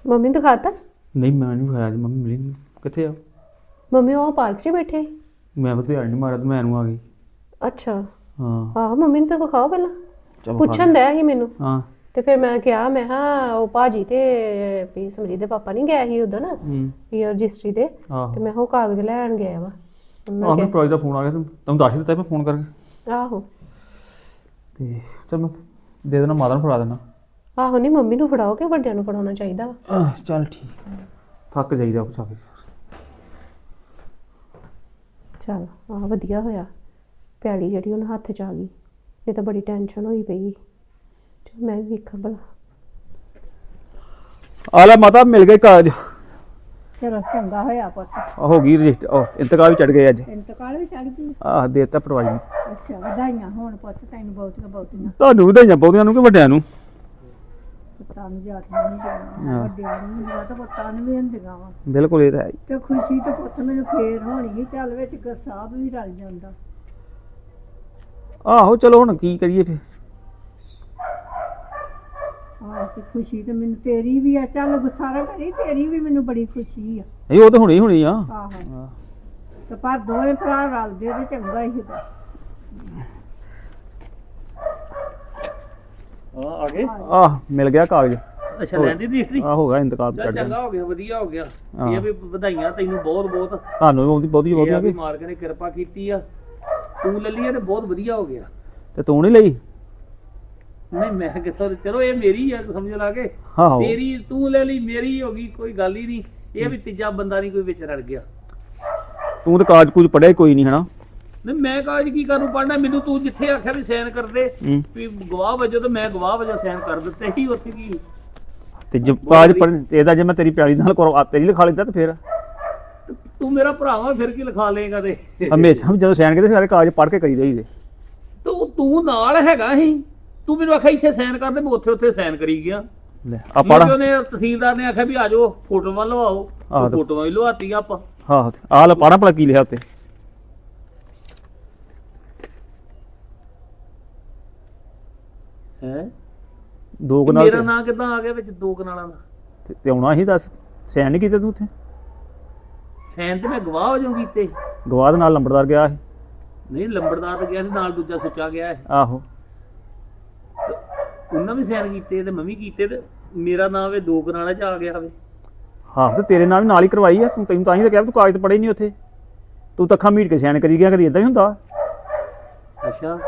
ਮੰਮੀ ਨੂੰ ਦਿਖਾਤਾ? ਨਹੀਂ ਮੈਂ ਨਹੀਂ ਹੋਇਆ ਜੀ ਮੰਮੀ ਮਿਲੀ ਨੀ। ਕਿੱਥੇ ਆ? ਮੰਮੀ ਉਹ ਪਾਰਕ 'ਚ ਬੈਠੇ। ਮੈਂ ਬਤੇ ਨਹੀਂ ਮਾਰਿਆ ਤੇ ਮੈਂ ਇਹਨੂੰ ਆ ਗਈ। ਅੱਛਾ। ਹਾਂ। ਆਹੋ ਮੰਮੀ ਨੂੰ ਤਾਂ ਪਹਿਲਾਂ। ਚਲੋ ਪੁੱਛਣ ਦਿਆ ਸੀ ਮੈਨੂੰ। ਹਾਂ। ਤੇ ਫਿਰ ਮੈਂ ਕਿਹਾ ਮੈਂ ਹਾਂ ਉਹ ਭਾਜੀ ਤੇ ਵੀ ਸਮਰੀਤ ਦੇ ਪਾਪਾ ਨਹੀਂ ਗਏ ਸੀ ਉਦੋਂ ਨਾ? ਹੂੰ। ਵੀ ਰਜਿਸਟਰੀ ਦੇ। ਤੇ ਆਹੋ ਮੈਂ ਉਹ ਕਾਗਜ਼ ਲੈਣ ਗਿਆ ਵਾ। ਮੈਂ ਆਹ ਪਟਵਾਈ ਦਾ ਫੋਨ ਆ ਗਿਆ ਤੇ ਤੁਹਾਨੂੰ ਦੱਸ ਹੀ ਦਿੱਤਾ ਮੈਂ ਫੋਨ ਕਰਕੇ। ਕਿਹਾ, ਆਹੋ। ਤੇ ਚਲ ਮੈਂ ਦੇ ਦੇਣਾ ਮਾਤਾ ਨੂੰ ਫੜਾ ਦੇਣਾ। ਆਹੋ ਨਹੀਂ ਮੰਮੀ ਨੂੰ ਫੜਾਓ ਕਿ ਵੱਡਿਆਂ ਨੂੰ ਫੜਾਉਣਾ ਚਾਹੀਦਾ ਵਾ? ਆਹ ਚੱਲ ਠੀਕ। ਥੱਕ ਜਾਈਦਾ ਪੁੱਛਾ ਕੇ ਚੱਲ ਆਹ ਵਧੀਆ ਹੋਇਆ। ਪਿਆਲੀ ਜਿਹੜੀ ਉਹਨਾਂ ਹੱਥ 'ਚ ਆ ਗਈ ਇਹ ਤਾਂ ਬੜੀ ਟੈਨਸ਼ਨ ਹੋਈ ਪਈ। ਚੱਲ ਮੈਂ ਵੀ ਵੇਖਾਂ ਭਲਾ। ਆ ਲੈ ਮਾਤਾ ਮਿਲ ਗਏ ਕਾਗਜ਼ ਚਲੋ ਚੰਗਾ ਹੋਇਆ ਪੁੱਤ। ਆਹ ਹੋ ਗਈ ਰਜਿਸਟਰ ਉਹ ਇੰਤਕਾਲ ਵੀ ਚੜ ਗਏ ਅੱਜ। ਇੰਤਕਾਲ ਵੀ ਚੜ ਗਈ? ਆਹ ਦੇਤਾ ਪਰਵਾਈ ਨੂੰ। ਅੱਛਾ ਵਧਾਈਆਂ ਹੋਣ ਪੁੱਤ ਤੈਨੂੰ ਬਹੁਤੀਆਂ ਬਹੁਤੀਆਂ। ਤੁਹਾਨੂੰ ਵਧਾਈਆਂ ਬਹੁਤੀਆਂ ਨੂੰ ਕਿ ਵੱਡਿਆਂ ਨੂੰ? ਪੁੱਤਾਂ ਨੂੰ ਜਾਟੀਆਂ ਨਹੀਂ ਦੇਣਾ ਹਾਂ। ਵੱਡਿਆਂ ਨੂੰ ਹੁੰਦੀਆਂ ਤਾਂ ਪੁੱਤਾਂ ਨੂੰ ਵੀ ਹੁੰਦੀਆਂ ਵਾ। ਬਿਲਕੁਲ ਇਹ ਤਾਂ ਹੈ। ਹੀ। ਤੇ ਖੁਸ਼ੀ ਤੇ ਪੁੱਤ ਮੈਨੂੰ ਫੇਰ ਹੋਣੀ ਸੀ ਚੱਲ ਵਿੱਚ ਗਸਾਬ ਵੀ ਰਲ ਜਾਂਦਾ। ਆਹੋ ਚਲੋ ਹੁਣ ਕੀ ਕਰੀਏ ਫਿਰ। ਆਹ ਤੇ ਖੁਸ਼ੀ ਤੇ ਮੈਨੂੰ ਤੇਰੀ ਵੀ ਆ ਚੱਲ ਗੁੱਸਾ ਨਾ ਕਰੀ ਤੇਰੀ ਵੀ ਮੈਨੂੰ ਬੜੀ ਖੁਸ਼ੀ ਆ। ਨਹੀਂ ਉਹ ਤਾਂ ਹੁਣੀ ਹੁਣੀ ਆ। ਆਹੋ। ਤੇ ਪਰ ਦੋਵੇਂ ਭਰਾ ਰਲਦੇ ਤੇ ਚੰਗਾ ਹੀ ਹੁੰਦਾ। ਹਾਂ ਆ ਗਏ? ਆਹ ਮਿਲ ਗਿਆ ਕਾਗਜ਼। ਅੱਛਾ ਲੈਂਦੀ ਰਜਿਸਟਰੀ ਆਹ ਹੋ ਗਿਆ ਇੰਤਕਾਲ ਚੱਲ ਚੰਗਾ ਹੋ ਗਿਆ ਵਧੀਆ ਹੋ ਗਿਆ। ਇਹ ਆ ਵੀ ਵਧਾਈਆਂ ਤੈਨੂੰ ਬਹੁਤ ਬਹੁਤ। ਤੁਹਾਨੂੰ ਵੀ ਬਹੁਤੀ ਬਹੁਤੀ ਆ ਵੀ ਕਿ ਮਾਲਕ ਨੇ ਕਿਰਪਾ ਕੀਤੀ ਆ। ਤੂੰ ਲੈ ਲਈ ਆ ਤੇ ਬਹੁਤ ਵਧੀਆ ਹੋ ਗਿਆ। ਤੇ ਤੂੰ ਨਹੀਂ ਲਈ? ਨਹੀਂ ਮੈਂ ਕਿਥੋਂ ਚਲੋ ਇਹ ਮੇਰੀ ਆ ਸਮਝ ਲਾ ਕੇ। ਤੇਰੀ ਤੂੰ ਲੈ ਲਈ ਮੇਰੀ ਹੋ ਗਈ ਕੋਈ ਗੱਲ ਹੀ ਨਹੀਂ। ਇਹ ਵੀ ਤੀਜਾ ਬੰਦਾ ਨਹੀਂ ਕੋਈ ਵਿੱਚ ਰੜ ਗਿਆ। ਤੂੰ ਤਾਂ ਕਾਗਜ਼ ਕੁਝ ਪੜਿਆ ਕੋਈ ਨਹੀਂ ਹਨਾ? ਨਹੀਂ ਮੈਂ ਕਾਜ ਕੀ ਕਰੂੰ ਪੜਨਾ ਮੈਨੂੰ ਤੂੰ ਜਿੱਥੇ ਆਖਿਆ ਵੀ ਸਾਈਨ ਕਰ ਦੇ ਹੂੰ। ਵੀ ਗਵਾਹ ਵਜੋਂ ਤੇ ਮੈਂ ਗਵਾਹ ਵਜੋਂ ਸਾਈਨ ਕਰ ਦਿੱਤੇ ਹੀ ਉੱਥੇ ਕੀ? ਤੇ ਜੇ ਪੜ ਇਹਦਾ ਜੇ ਮੈਂ ਤੇਰੀ ਪਿਆਲੀ ਨਾਲ ਕਰਵਾ ਤੇਰੀ ਲਿਖਾ ਲੈਂਦਾ ਤੇ ਫਿਰ? ਤੂੰ ਮੇਰਾ ਭਰਾਵਾ ਫਿਰ ਕੀ ਲਿਖਾ ਲੇਗਾ ਤੇ? ਹਮੇਸ਼ਾ ਜਦੋਂ ਸਾਈਨ ਕਰਦੇ ਸਾਰੇ ਕਾਗਜ਼ ਪੜ ਕੇ ਕਰੀਦਾ ਹੀ ਦੇ ਤੂੰ ਤੂੰ ਨਾਲ ਹੈਗਾ ਹੀ ਤੂੰ ਮੈਨੂੰ ਆਖਿਆ ਇੱਥੇ ਸਾਈਨ ਕਰ ਦੇ ਮੈਂ ਉੱਥੇ ਉੱਥੇ ਸਾਈਨ ਕਰੀ ਗਿਆ। ਲੈ ਆ ਪੜ ਮੁੜ ਕੇ ਉਹਨੇ ਤਹਿਸੀਲਦਾਰ ਨੇ ਆਖਿਆ ਵੀ ਆ ਜਾਓ ਫੋਟੋਆਂ ਲਵਾਓ। ਆਹ ਤੇ- ਫੋਟੋਆਂ ਵੀ ਲਵਾਤੀਆਂ ਆਪਾਂ। ਹਾਂ ਆ ਲੈ ਪੜਾ ਭਲਾ ਕੀ ਲਿਖਿਆ ਉੱਤੇ। ਹੈ ਦੋ ਕਨਾਲ ਮੇਰਾ ਤੇ- ਨਾਂ ਕਿੱਦਾਂ ਆ ਗਿਆ ਵਿੱਚ ਦੋ ਕਨਾਲਾਂ ਦਾ? ਤੇ- ਤੇ ਆਉਣਾ ਹੀ ਦੱਸ ਸਾਈਨ ਨਹੀਂ ਕੀਤੇ ਤੂੰ ਉੱਥੇ? ਸਾਈਨ ਤੇ ਮੈਂ ਗਵਾਹ ਵਜੋਂ ਕੀਤੇ ਗਵਾਹ ਦੇ ਨਾਲ ਲੰਬੜਦਾਰ ਗਿਆ ਸੀ। ਨਹੀਂ ਲੰਬੜਦਾਰ ਤਾਂ ਗਿਆ ਸੀ ਨਾਲ ਦੂਜਾ ਸੁੱਚਾ ਗਿਆ ਹੈ ਆਹੋ। ਉਹਨਾਂ ਵੀ ਸਾਈਨ ਕੀਤੇ ਤੇ ਮੈਂ ਵੀ ਕੀਤੇ ਤੇ ਮੇਰਾ ਨਾਮ ਵੇ ਦੋ ਕਨਾਲਾਂ ਚ ਆ ਗਿਆ ਵੇ ਹਾਂ ਤੇ ਤੇਰੇ ਨਾਲ ਵੀ ਨਾਲ ਹੀ ਕਰਵਾਈ ਆ। ਤੂੰ ਤੈਨੂੰ ਤਾਂ ਹੀ ਤਾਂ ਕਿਹਾ ਵੀ ਤੂੰ ਕਾਗਜ਼ ਪੜੇ ਨਹੀਂ ਉੱਥੇ। ਤੂੰ ਤਾਂ ਅੱਖਾਂ ਮੀਟ ਕੇ ਸਾਈਨ ਕਰੀ ਗਿਆ ਕਦੀ ਇਦਾਂ ਹੀ ਹੁੰਦਾ। ਅੱਛਾ।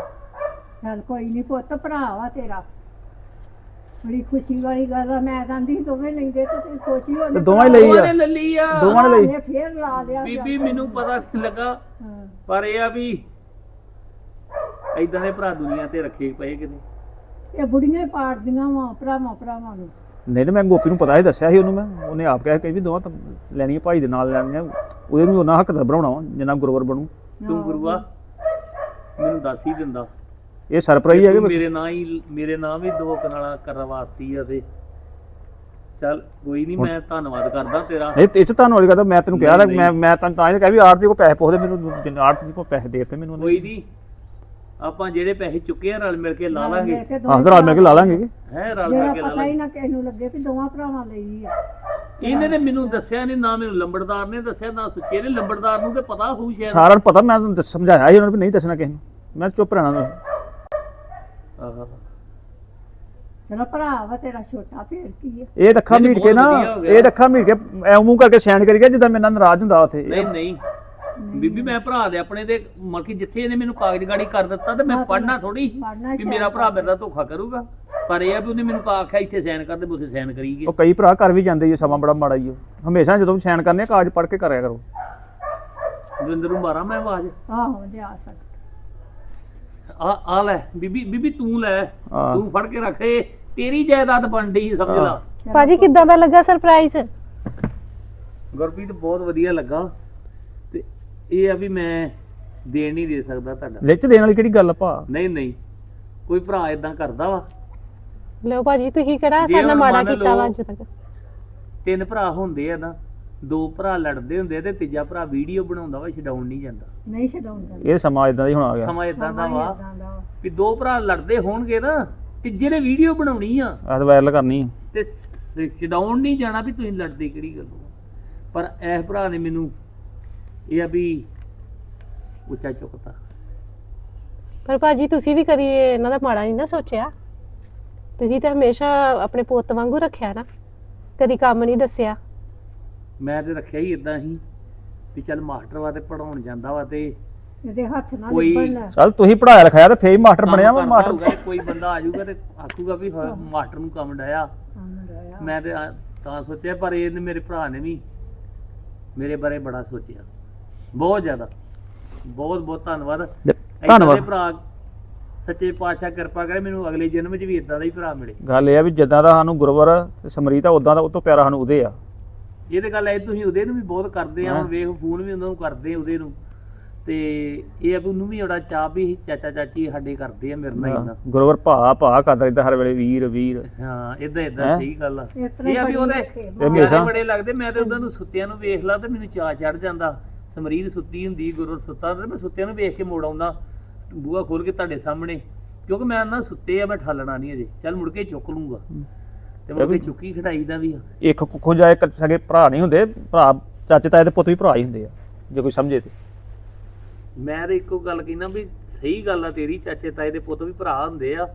ਚੱਲ ਕੋਈ ਨਹੀਂ ਪੁੱਤ ਭਰਾ ਵਾ ਤੇਰਾ। ਬੜੀ ਖੁਸ਼ੀ ਵਾਲੀ ਗੱਲ ਆ ਮੈਂ ਕਹਿੰਦੀ ਦੋਵੇਂ ਲੈਂਦੇ ਤੇ ਤੂੰ ਸੋਚੀ ਤੇ ਉਹਨੇ ਦੋਵਾਂ ਹੀ ਲਈ ਆ। ਲੈ ਲਈ ਆ। ਦੋਵਾਂ ਨੇ ਲਈ। ਫੇਰ ਲਾ ਲਿਆ ਬੀਬੀ ਮੈਨੂੰ ਪਤਾ ਨਹੀਂ ਲੱਗਾ ਹਾਂ। ਪਰ ਇਹ ਆ ਵੀ ਐਦਾਂ ਦੇ ਭਰਾ ਦੁਨੀਆ ਤੇ ਰੱਖੇ ਪਏ ਕਿਤੇ। ਇਹ ਬੁੜੀਆਂ ਹੀ ਪਾੜਦੀਆਂ ਵਾ ਭਰਾਵਾਂ ਭਰਾਵਾਂ ਨੂੰ। ਨਹੀਂ ਤੇ ਮੈਂ ਗੋਪੀ ਨੂੰ ਪਤਾ ਹੀ ਦੱਸਿਆ ਸੀ ਉਹਨੂੰ ਮੈਂ। ਉਹਨੇ ਆਪ ਕਹਿ ਕੇ ਵੀ ਦੋਵਾਂ ਤਾਂ ਲੈਣੀਆਂ ਭਾਈ ਦੇ ਨਾਲ ਲੈਣੀਆਂ। ਉਹਦੇ ਨੂੰ ਉਹਨਾਂ ਹੱਕ ਦਾ ਬਣਾਉਣਾ ਵਾ, ਜਿੰਨਾ ਗੁਰਵਰ ਬਣੂ। ਤੂੰ ਗੁਰੂਆ ਮੈਨੂੰ ਦੱਸ ਹੀ ਦਿੰਦਾ। ਇਹ ਸਰਪ੍ਰਾਈਜ਼ ਹੈ ਤੂੰ ਕਿ ਮੇਰੇ ਨਾਂ ਹੀ ਮੇਰੇ ਨਾਂ ਵੀ ਦੋ ਕਨਾਲਾਂ ਕਰਵਾਤੀ ਆ ਤੇ ਚੱਲ ਕੋਈ ਨਹੀਂ ਮੈਂ ਧੰਨਵਾਦ ਕਰਦਾ ਤੇਰਾ। ਨਹੀਂ ਇਹ ਚ ਤੁਹਾਨੂੰ ਵਾਲੀ ਗੱਲ ਆ, ਮੈਂ ਤੈਨੂੰ ਕਿਹਾ ਤਾਂ ਮੈਂ ਮੈਂ ਤੈਨੂੰ ਤਾਂ ਹੀ ਕਿਹਾ ਵੀ ਆਰਤੀ ਕੋ ਪੈਸੇ ਪੁੱਛਦੇ ਮੈਨੂੰ ਆਰਤੀ ਕੋ ਪੈਸੇ ਦੇ ਦਿੱਤੇ ਮੈਨੂੰ ਕੋਈ ਨਹੀਂ ਆਪਾਂ ਜਿਹੜੇ ਪੈਸੇ ਚੁੱਕੇ ਆ ਰਲ ਮਿਲ ਕੇ ਲਾ ਲਾਂਗੇ। ਆਹ ਦੋਵੇਂ ਰਲ ਮਿਲ ਕੇ ਲਾ ਲਾਂਗੇ ਹੈ ਰਲ ਮਿਲ ਕੇ ਲਾ ਪਤਾ ਹੀ ਲਾਂਗੇ। ਨਾ ਕਿਸੇ ਨੂੰ ਲੱਗੇ ਵੀ ਦੋਵਾਂ ਭਰਾਵਾਂ ਲਈ ਆ। ਇਹਨੇ ਨੇ ਮੈਨੂੰ ਦੱਸਿਆ ਨਹੀਂ ਨਾ ਮੈਨੂੰ ਲੰਬੜਦਾਰ ਨੇ ਦੱਸਿਆ ਨਾ ਸੁੱਚੇ ਨੇ। ਲੰਬੜਦਾਰ ਨੂੰ ਤੇ ਪਤਾ ਹੋਊ ਸ਼ਾਇਦ। ਸਾਰਿਆਂ ਨੂੰ ਪਤਾ ਮੈਂ ਤੁਹਾਨੂੰ ਦੱਸ- ਸਮਝਾਇਆ ਸੀ ਉਹਨਾਂ ਨੂੰ ਵੀ ਨਹੀਂ ਦੱਸਣਾ ਕਿਸੇ ਨੂੰ। ਮੈਂ ਚੁੱਪ ਰਹਿਣਾ ਆਹਾ। ਚਲੋ ਭਰਾ ਵਾ ਤੇਰਾ ਛੋਟਾ ਫੇਰ ਕੀ ਆ? ਇਹ ਤਾਂ ਨਹੀਂ, ਮੀਟ ਕੇ ਬਹੁਤ ਨਾ ਵਧੀਆ ਹੋ ਗਿਆ। ਇਹ ਤਾਂ ਅੱਖਾਂ ਮੀਟ ਕੇ ਐ ਮੂੰਹ ਕਰਕੇ ਸੈਨ ਕਰੀ ਗਿਆ ਜਿੱਦਾਂ ਮੇਰੇ ਨਾਲ ਨਾਰਾਜ਼ ਹੁੰਦਾ ਉੱਥੇ। ਨਹੀਂ ਨਹੀਂ। ਬੀਬੀ ਮੈਂ ਭਰਾ ਦੇ ਆਪਣੇ ਦੇ ਮਤਲਬ ਕਿ ਜਿੱਥੇ ਇਹਨੇ ਮੈਨੂੰ ਕਾਗਜ਼ ਗਾੜੀ ਕਰ ਦਿੱਤਾ ਤੇ ਮੈਂ ਪੜਨਾ ਥੋੜੀ ਪੜ੍ਹਨਾ ਵੀ ਮੇਰਾ ਭਰਾ ਮੇਰੇ ਨਾਲ ਧੋਖਾ ਕਰੂਗਾ। ਪਰ ਇਹ ਆ ਵੀ ਉਹਨੇ ਮੈਨੂੰ ਆਖਿਆ ਇੱਥੇ ਸਾਈਨ ਕਰ ਦੇ ਮੈਂ ਉੱਥੇ ਸਾਈਨ ਕਰੀ ਗਏ। ਉਹ ਕਈ ਭਰਾ ਕਰ ਵੀ ਜਾਂਦੇ ਜੀ ਸਮਾਂ ਬੜਾ ਮਾੜਾ ਹੀ ਉਹ ਹਮੇਸ਼ਾ ਜਦੋਂ ਵੀ ਸੈਨ ਕਰਨੇ ਆ, ਕਾਗਜ਼ ਪੜ੍ਹ ਕੇ ਕਰਿਆ ਕਰੋ। ਦਵਿੰਦਰ ਨੂੰ ਮਾਰਾਂ ਮੈਂ ਆਵਾਜ਼? ਆਹੋ ਦੇ ਆ ਸਕਦਾ ਆ ਆ ਲੈ ਬੀਬੀ ਬੀਬੀ ਤੂੰ ਲੈ ਹਾਂ। ਤੂੰ ਫੜ ਕੇ ਰੱਖ ਇਹ ਤੇਰੀ ਜਾਇਦਾਦ ਬਣ ਡਈ ਸਮਝ ਲਾ। ਭਾਜੀ ਕਿੱਦਾਂ ਦਾ ਲੱਗਾ ਸਰਪ੍ਰਾਈਜ਼ ਗੁਰਪ੍ਰੀਤ ਬਹੁਤ ਵਧੀਆ ਲੱਗਾ। ਤੇ ਇਹ ਆ ਵੀ ਮੈਂ ਦੇਣ ਨਹੀਂ ਦੇ ਸਕਦਾ ਤੁਹਾਡਾ। ਵਿੱਚ ਦੇਣ ਵਾਲੀ ਕਿਹੜੀ ਗੱਲ ਆ ਭਾ? ਨਹੀਂ ਨਹੀਂ। ਕੋਈ ਭਰਾ ਇਦਾਂ ਕਰਦਾ ਵਾ। ਲਓ ਭਾਜੀ ਤੁਸੀਂ ਕਿਹੜਾ ਜੇ ਸਾਡੇ ਨਾਲ ਹੁਣ ਮਾੜਾ ਮੰਨ ਕੀਤਾ ਵਾ ਲਓ- ਅੱਜ ਤੱਕ? ਤਿੰਨ ਭਰਾ ਹੁੰਦੇ ਆ ਨਾ ਦੋ ਭਰਾ ਲੜਦੇ ਹੁੰਦੇ ਆ ਤੇ ਤੀਜਾ ਭਰਾ ਵੀਡੀਓ ਬਣਾਉਂਦਾ ਵਾ ਛਡਾਉਣ ਨਹੀਂ ਜਾਂਦਾ। ਨਹੀਂ ਛਡਾਉਂਦਾ ਇਹ ਸਮਾਂ ਇਦਾਂ ਦਾ ਹੀ ਹੁਣ ਆ ਗਿਆ। ਸਮਾਂ ਇਦਾਂ ਦਾ ਵਾ ਦਾ ਵਾ। ਵੀ ਦੋ ਭਰਾ ਲੜਦੇ ਹੋਣਗੇ ਨਾ ਤੀਜੇ ਨੇ ਵੀਡੀਓ ਬਣਾਉਣੀ ਆ। ਆਹ ਵਾਇਰਲ ਕਰਨੀ ਆ। ਤੇ ਛਡਾਉਣ ਨਹੀਂ ਜਾਣਾ ਵੀ ਤੁਸੀਂ ਲੜਦੇ ਕਿਹੜੀ ਗੱਲੋਂ ਪਰ ਇਹ ਭਰਾ ਨੇ ਮੈਨੂੰ ਇਹ ਆ ਵੀ ਉੱਚਾ ਚੁੱਕਤਾ। ਪਰ ਭਾਜੀ ਤੁਸੀਂ ਵੀ ਕਦੀ ਇਹਨਾਂ ਦਾ ਮਾੜਾ ਨਹੀਂ ਨਾ ਸੋਚਿਆ? ਤੁਸੀਂ ਤਾਂ ਹਮੇਸ਼ਾ ਆਪਣੇ ਪੁੱਤ ਵਾਂਗੂ ਰੱਖਿਆ ਨਾ। ਕਦੀ ਕੰਮ ਨਹੀਂ ਦੱਸਿਆ। ਮੈਂ ਤੇ ਰੱਖਿਆ ਹੀ ਇਦਾਂ ਹੀ ਵੀ ਚੱਲ ਮਾਸਟਰ ਵਾ ਤੇ ਪੜਾਉਣ ਜਾਂਦਾ ਵਾ ਤੇ ਇਹਦੇ ਹੱਥ ਨਾਲ ਕੋਈ- ਲਿਪੜਨਾ ਚੱਲ ਤੁਸੀਂ ਪੜਾਇਆ ਲਿਖਾਇਆ ਤੇ ਫੇਰ ਹੀ ਮਾਸਟਰ ਕੰਮ ਬਣਿਆ ਵਾ ਕਰਦਾ ਮਾਸਟਰ ਹੋਊਗਾ ਤੇ ਕੋਈ ਬੰਦਾ ਆ ਜਾਊਗਾ ਤੇ ਆਖੂਗਾ ਵੀ ਹਾਂ, ਮਾਸਟਰ ਨੂੰ ਕੰਮ ਡਾਇਆ। ਮੈਂ ਤੇ ਆ- ਤਾਂ ਸੋਚਿਆ ਪਰ ਇਹਨੇ ਮੇਰੇ ਭਰਾ ਨੇ ਵੀ ਮੇਰੇ ਬਾਰੇ ਬੜਾ ਸੋਚਿਆ। ਬਹੁਤ ਜ਼ਿਆਦਾ। ਬਹੁਤ ਬਹੁਤ ਧੰਨਵਾਦ। ਏਦਾਂ ਦੇ ਧੰਨਵਾਦ। ਭਰਾ ਸੱਚੇ ਪਾਤਸ਼ਾਹ ਕਿਰਪਾ ਕਰੇ ਮੈਨੂੰ ਅਗਲੇ ਜਨਮ 'ਚ ਵੀ ਇਦਾਂ ਦਾ ਹੀ ਭਰਾ ਮਿਲੇ। ਗੱਲ ਇਹ ਆ ਵੀ ਜਿੱਦਾਂ ਦਾ ਸਾਨੂੰ ਗੁਰਵਰ ਤੇ ਸਮਰੀਤ ਆ ਉਦਾਂ ਦਾ ਉਹ ਤੋਂ ਪਿਆਰਾ ਸਾਨੂੰ ਉਹਦੇ ਆ। ਇਹ ਤੇ ਗੱਲ ਐ ਤੁਸੀਂ ਉਹਦੇ ਨੂੰ ਵੀ ਬਹੁਤ ਕਰਦੇ ਆ। ਹੁਣ ਵੇਖ ਫੋਨ ਵੀ ਉਹਨਾਂ ਨੂੰ ਕਰਦੇ ਆ ਉਹਦੇ ਨੂੰ। ਤੇ ਇਹ ਆ ਵੀ ਉਹਨੂੰ ਵੀ ਬੜਾ ਚਾਹ ਵੀ ਚਾਚਾ ਚਾਚੀ ਸਾਡੇ ਕਰਦੇ ਆ ਮੇਰੇ ਨਾਲ ਇੰਨਾ। ਗੁਰਵਰ ਭਾ ਭਾ ਕਰਦਾ ਰਹਿੰਦਾ ਹਰ ਵੇਲੇ ਵੀਰ ਵੀਰ। ਹਾਂ ਇਦਾਂ ਇਦਾਂ? ਸਹੀ ਗੱਲ ਆ। ਇਹ ਆ ਵੀ ਉਹਦੇ ਹਮੇਸ਼ਾ- ਬੜੇ ਲੱਗਦੇ ਮੈਂ ਤੇ ਉਹਨਾਂ ਨੂੰ ਸੁੱਤਿਆਂ ਨੂੰ ਵੇਖ ਲਾ ਤੇ ਮੈਨੂੰ ਚਾਹ ਚੜ ਜਾਂਦਾ। ਸਮਰੀਦ ਸੁੱਤੀ ਹੁੰਦੀ ਗੁਰੂ ਸੁੱਤਾ ਤੇ ਮੈਂ ਸੁੱਤਿਆਂ ਨੂੰ ਵੇਖ ਕੇ ਮੋੜ ਆਉਂਦਾ। ਬੂਹਾ ਖੋਲ ਕੇ ਤੁਹਾਡੇ ਸਾਹਮਣੇ ਕਿਉਂਕਿ ਮੈਂ ਨਾ ਸੁੱਤੇ ਆ ਮੈਂ ਠਾਲਣਾ ਨਹੀਂ ਅਜੇ। ਚੱਲ ਮੁੜ ਕੇ ਚੁੱਕ ਲੂੰਗਾ। ਤੇ ਮੁੜ ਕੇ ਚੁੱਕੀ ਖੜਾਈ ਦਾ ਵੀ ਇੱਕ ਕੁੱਖੋਂ ਜਾਏ ਸਗੇ ਭਰਾ ਨਹੀਂ ਹੁੰਦੇ ਭਰਾ ਚਾਚੇ ਤਾਏ ਦੇ ਪੁੱਤ ਵੀ ਭਰਾ ਹੀ ਹੁੰਦੇ ਆ ਜੇ ਕੋਈ ਸਮਝੇ ਤੇ। ਮੈਂ ਤਾਂ ਇੱਕੋ ਗੱਲ ਕਹਿਣਾ ਵੀ ਸਹੀ ਗੱਲ ਆ ਤੇਰੀ ਚਾਚੇ ਤਾਏ ਦੇ ਪੁੱਤ ਵੀ ਭਰਾ ਹੁੰਦੇ ਆ।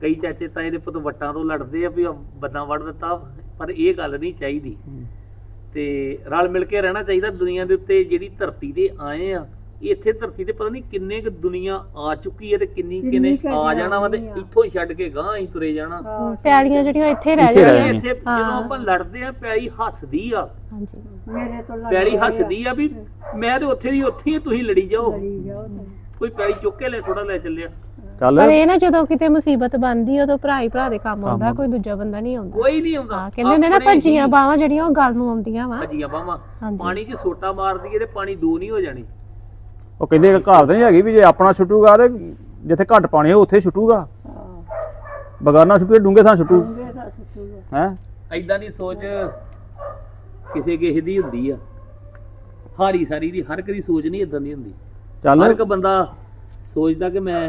ਕਈ ਚਾਚੇ ਤਾਏ ਦੇ ਪੁੱਤ ਵੱਟਾਂ ਤੋਂ ਲੜਦੇ ਆ ਵੀ ਬੰਦਾ ਵੜ ਦਿੱਤਾ ਪਰ ਇਹ ਗੱਲ ਨਹੀਂ ਚਾਹੀਦੀ। ਤੇ ਰਲ ਮਿਲ ਕੇ ਰਹਿਣਾ ਚਾਹੀਦਾ ਦੁਨੀਆ ਦੇ ਉੱਤੇ ਜਿਹੜੀ ਧਰਤੀ ਤੇ ਆਏ ਆ ਇੱਥੇ ਧਰਤੀ ਤੇ ਪਤਾ ਨਹੀਂ ਕਿੰਨੇ ਕੁ ਦੁਨੀਆ ਆ ਚੁੱਕੀ ਹੈ ਤੇ ਕਿੰਨੀ ਕਿੰਨੇ ਆ ਜਾਣਾ ਵਾ ਤੇ ਇੱਥੋਂ ਹੀ ਛੱਡ ਕੇ ਗਾਂ ਹੀ ਤੁਰੇ ਜਾਣਾ। ਪੈਲੀਆਂ ਜਿਹੜੀਆਂ ਇੱਥੇ ਰਹਿ ਜਾਣੀਆਂ ਇੱਥੇ ਜਦੋਂ ਆਪਾਂ ਲੜਦੇ ਆ ਪੈਲੀ ਹੱਸਦੀ ਆ। ਹਾਂਜੀ। ਮੇਰੇ ਤੋਂ ਲੜ ਪੈਲੀ ਹੱਸਦੀ ਆ ਵੀ ਮੈਂ ਤੇ ਉੱਥੇ ਦੀ ਉੱਥੇ ਹੀ ਤੁਸੀਂ ਲੜੀ ਜਾਓ। ਜਾਓ ਕੋਈ ਪੈਲੀ ਚੁੱਕ ਕੇ ਲੈ ਥੋੜਾ ਲੈ ਚੱਲਿਆ। ਚੱਲ। ਪਰ ਇਹ ਨਾ ਜਦੋਂ ਕਿਤੇ ਮੁਸੀਬਤ ਬਣਦੀ ਉਦੋਂ ਭਰਾ ਹੀ ਭਰਾ ਦੇ ਕੰਮ ਆਉਂਦਾ ਕੋਈ ਦੂਜਾ ਬੰਦਾ ਨਹੀਂ ਆਉਂਦਾ। ਕੋਈ ਨਹੀਂ ਆਉਂਦਾ। ਹਾਂ ਕਹਿੰਦੇ ਹੁੰਦੇ ਨਾ ਹੀ ਭੱਜੀਆਂ ਬਾਵਾਂ ਜਿਹੜੀਆਂ ਉਹ ਗੱਲ ਨੂੰ ਆਉਂਦੀਆਂ ਵਾ। ਭੱਜੀਆਂ ਬਾਵਾਂ ਪਾਣੀ 'ਚ ਸੋਟਾ ਮਾਰਦੀ ਹੈ ਤੇ ਪਾਣੀ ਦੋ ਨਹੀਂ ਹੋ ਜਾਣੀ। ਉਹ ਕਹਿੰਦੇ ਕਿ ਕਹਾਵਤ ਨਹੀਂ ਹੈਗੀ ਵੀ ਜੇ ਆਪਣਾ ਛੁੱਟੂਗਾ ਤੇ ਜਿੱਥੇ ਘੱਟ ਪਾਣੀ ਹੋ ਉੱਥੇ ਛੁੱਟੂਗਾ। ਬਗਾਨਾ ਛੁੱਟੂ। ਡੂੰਗੇ ਥਾਂ ਛੁੱਟੂ ਹੈ? ਐਦਾਂ ਦੀ ਸੋਚ ਕਿਸੇ ਕਿਸੇ ਦੀ ਹੁੰਦੀ ਆ। ਹਾਰੀ ਸਾਰੀ ਦੀ ਹਰ ਇੱਕ ਦੀ ਸੋਚ ਨਹੀਂ ਇਦਾਂ ਦੀ ਹੁੰਦੀ। ਹਰ ਚੱਲ ਇੱਕ ਬੰਦਾ ਸੋਚਦਾ ਕਿ ਮੈਂ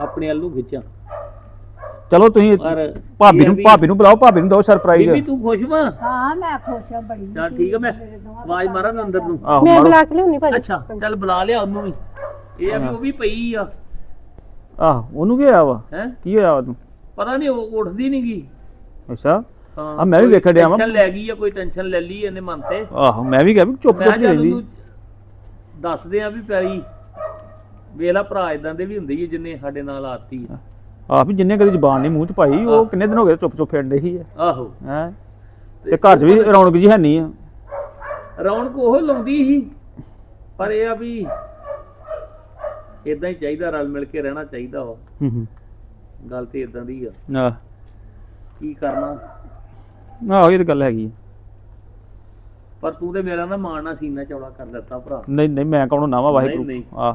ਆਪਣੇ ਵੱਲ ਨੂੰ ਖਿੱਚਾਂ। ਚਲੋ ਤੁਸੀਂ ਪਰ ਭਾਬੀ ਨੂੰ ਭਾਬੀ ਨੂੰ ਬੁਲਾਓ ਭਾਬੀ ਨੂੰ ਦਿਓ ਸਰਪ੍ਰਾਈਜ਼ ਬੀਬੀ ਤੂੰ ਖੁਸ਼ ਵਾ? ਹਾਂ ਮੈਂ ਖੁਸ਼ ਆ ਬੜੀ। ਚੱਲ ਠੀਕ ਆ ਮੈਂ ਆਵਾਜ਼ ਮਾਰਾਂ ਨਾ ਅੰਦਰ ਨੂੰ। ਆਹੋ ਮੈਂ ਬੁਲਾ ਕੇ ਲਿਆਉਣੀ ਭਾਜੀ। ਅੱਛਾ ਚੱਲ ਬੁਲਾ ਲਿਆ ਉਹਨੂੰ ਵੀ। ਇਹ ਆ ਵੀ ਉਹ ਵੀ ਪਈ ਆ। ਆਹ ਉਹਨੂੰ ਕੀ ਹੋਇਆ ਵਾ? ਹੈ? ਕੀ ਹੋਇਆ ਉਹਨੂੰ? ਪਤਾ ਨਹੀਂ ਉਹ ਉੱਠਦੀ ਨਹੀਂ ਗਈ ਅੱਛਾ। ਹਾਂ ਆ ਮੈਂ ਵੀ ਵੇਖਣ ਡਿਆ ਵਾਂ। ਟੈਨਸ਼ਨ ਲੈ ਗਈ ਆ ਕੋਈ ਟੈਨਸ਼ਨ ਲੈ ਲਈ ਇਹਨੇ ਮਨ ਤੇ। ਆਹੋ ਮੈਂ ਵੀ ਕਿਹਾ ਵੀ ਚੁੱਪ ਚੁੱਪ ਰਹਿੰਦੀ। ਦੱਸਦੇ ਆ ਵੀ ਪੈਰੀ ਵੇਲਾ ਭਰਾ ਇਦਾਂ ਦੇ ਵੀ ਹੁੰਦੇ ਹੀ ਆ ਜਿੰਨੇ ਸਾਡੇ ਨਾਲ ਆਤੀ ਆ। ਆਹ ਵੀ ਜਿੰਨੇ ਕਦੀ ਜ਼ਬਾਨ ਨਹੀਂ ਮੂੰਹ ਚ ਪਾਈ ਉਹ। ਕਿੰਨੇ ਦਿਨ ਹੋ ਗਏ ਚੁੱਪ ਚੁੱਪ ਫਿਰਦੇ ਸੀ ਆਹੋ। ਹੈ? ਤੇ ਘਰ 'ਚ ਵੀ ਰੌਣਕ ਜੀ ਹੈ ਨਹੀਂ ਆ। ਰੌਣਕ ਉਹ ਲਾਉਂਦੀ ਸੀ ਪਰ ਇਹ ਆ ਵੀ ਇਦਾਂ ਹੀ ਚਾਹੀਦਾ ਰਲ ਮਿਲ ਕੇ ਰਹਿਣਾ ਚਾਹੀਦਾ ਵਾ। ਹੂੰ ਹੂੰ। ਗੱਲ ਤੇ ਇਦਾਂ ਦੀ ਆ। ਆਹ। ਕੀ ਕਰਨਾ? ਆਹੋ ਇਹ ਤਾਂ ਗੱਲ ਹੈਗੀ ਆ। ਪਰ ਤੂੰ ਤੇ ਮੇਰਾ ਨਾ ਮਾਣ ਨਾਲ ਸੀਨਾ ਚੌੜਾ ਕਰ ਦਿੱਤਾ ਭਰਾ। ਨਹੀਂ ਨਹੀਂ ਮੈਂ ਕਹਣੋਂ ਨਾ ਵਾ ਵਾਹਿਗੁਰੂ? ਨਹੀਂ, ਆਹ।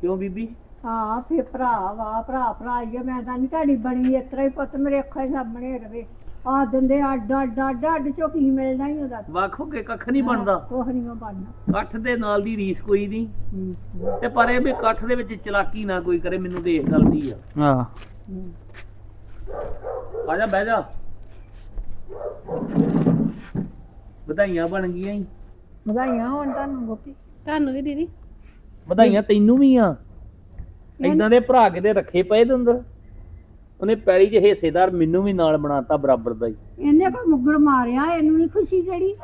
ਕਿਉਂ ਬੀਬੀ? ਹਾਂ ਫੇ ਭਰਾ ਵਾ ਭਰਾ ਭਰਾ ਹੀ ਆ ਮੈਂ ਤਾਂ ਨਹੀਂ ਤੁਹਾਡੀ ਬਣੀ ਇਸ ਤਰ੍ਹਾਂ ਹੀ ਪੁੱਤ ਮੇਰੇ ਅੱਖਾਂ ਸਾਹਮਣੇ ਰਵੇ। ਆ ਦਿੰਦੇ ਅੱਡ ਅੱਡ ਅੱਡ ਅੱਡ ਚੋਂ ਕੀ ਮਿਲਣਾ ਹੀ ਉਹਦਾ? ਵੱਖ ਹੋ ਕੇ ਕੱਖ ਨਹੀਂ ਬਣਦਾ। ਕੁਛ ਨਹੀਂ ਓ ਬਣਨਾ ਇਕੱਠ ਦੇ ਨਾਲ ਦੀ ਰੀਸ ਕੋਈ ਨਹੀਂ ਤੇ ਪਰ ਇਹ ਵੀ ਇਕੱਠ ਦੇ ਵਿੱਚ ਚਲਾਕੀ ਨਾ ਕੋਈ ਕਰੇ ਮੈਨੂੰ ਤੇ ਇਸ ਗੱਲ ਦੀ ਆ। ਆਹ ਆ ਜਾ ਬਹਿ ਜਾ। ਵਧਾਈਆਂ ਬਣ ਗਈਆਂ ਈ। ਵਧਾਈਆਂ ਹੋਣ ਤੁਹਾਨੂੰ ਗੋਪੀ? ਤੁਹਾਨੂੰ ਵੀ ਦੀਦੀ। ਵਧਾਈਆਂ ਤੈਨੂੰ ਵੀ ਆ। ਇਦਾਂ ਦੇ ਭਰਾ ਕਿਤੇ ਰੱਖੇ ਪਏ ਦੇ ਅੰਦਰ? ਉਹਨੇ ਪੈੜੀ 'ਚ ਹਿੱਸੇਦਾਰ ਮੈਨੂੰ ਵੀ ਨਾਲ ਬਣਾਤਾ ਬਰਾਬਰ ਦਾ ਹੀ। ਇਹਨੇ ਕੋ ਮੁੱਗੜ ਮਾਰਿਆ ਇਹਨੂੰ ਵੀ ਖੁਸ਼ੀ ਚੜੀ?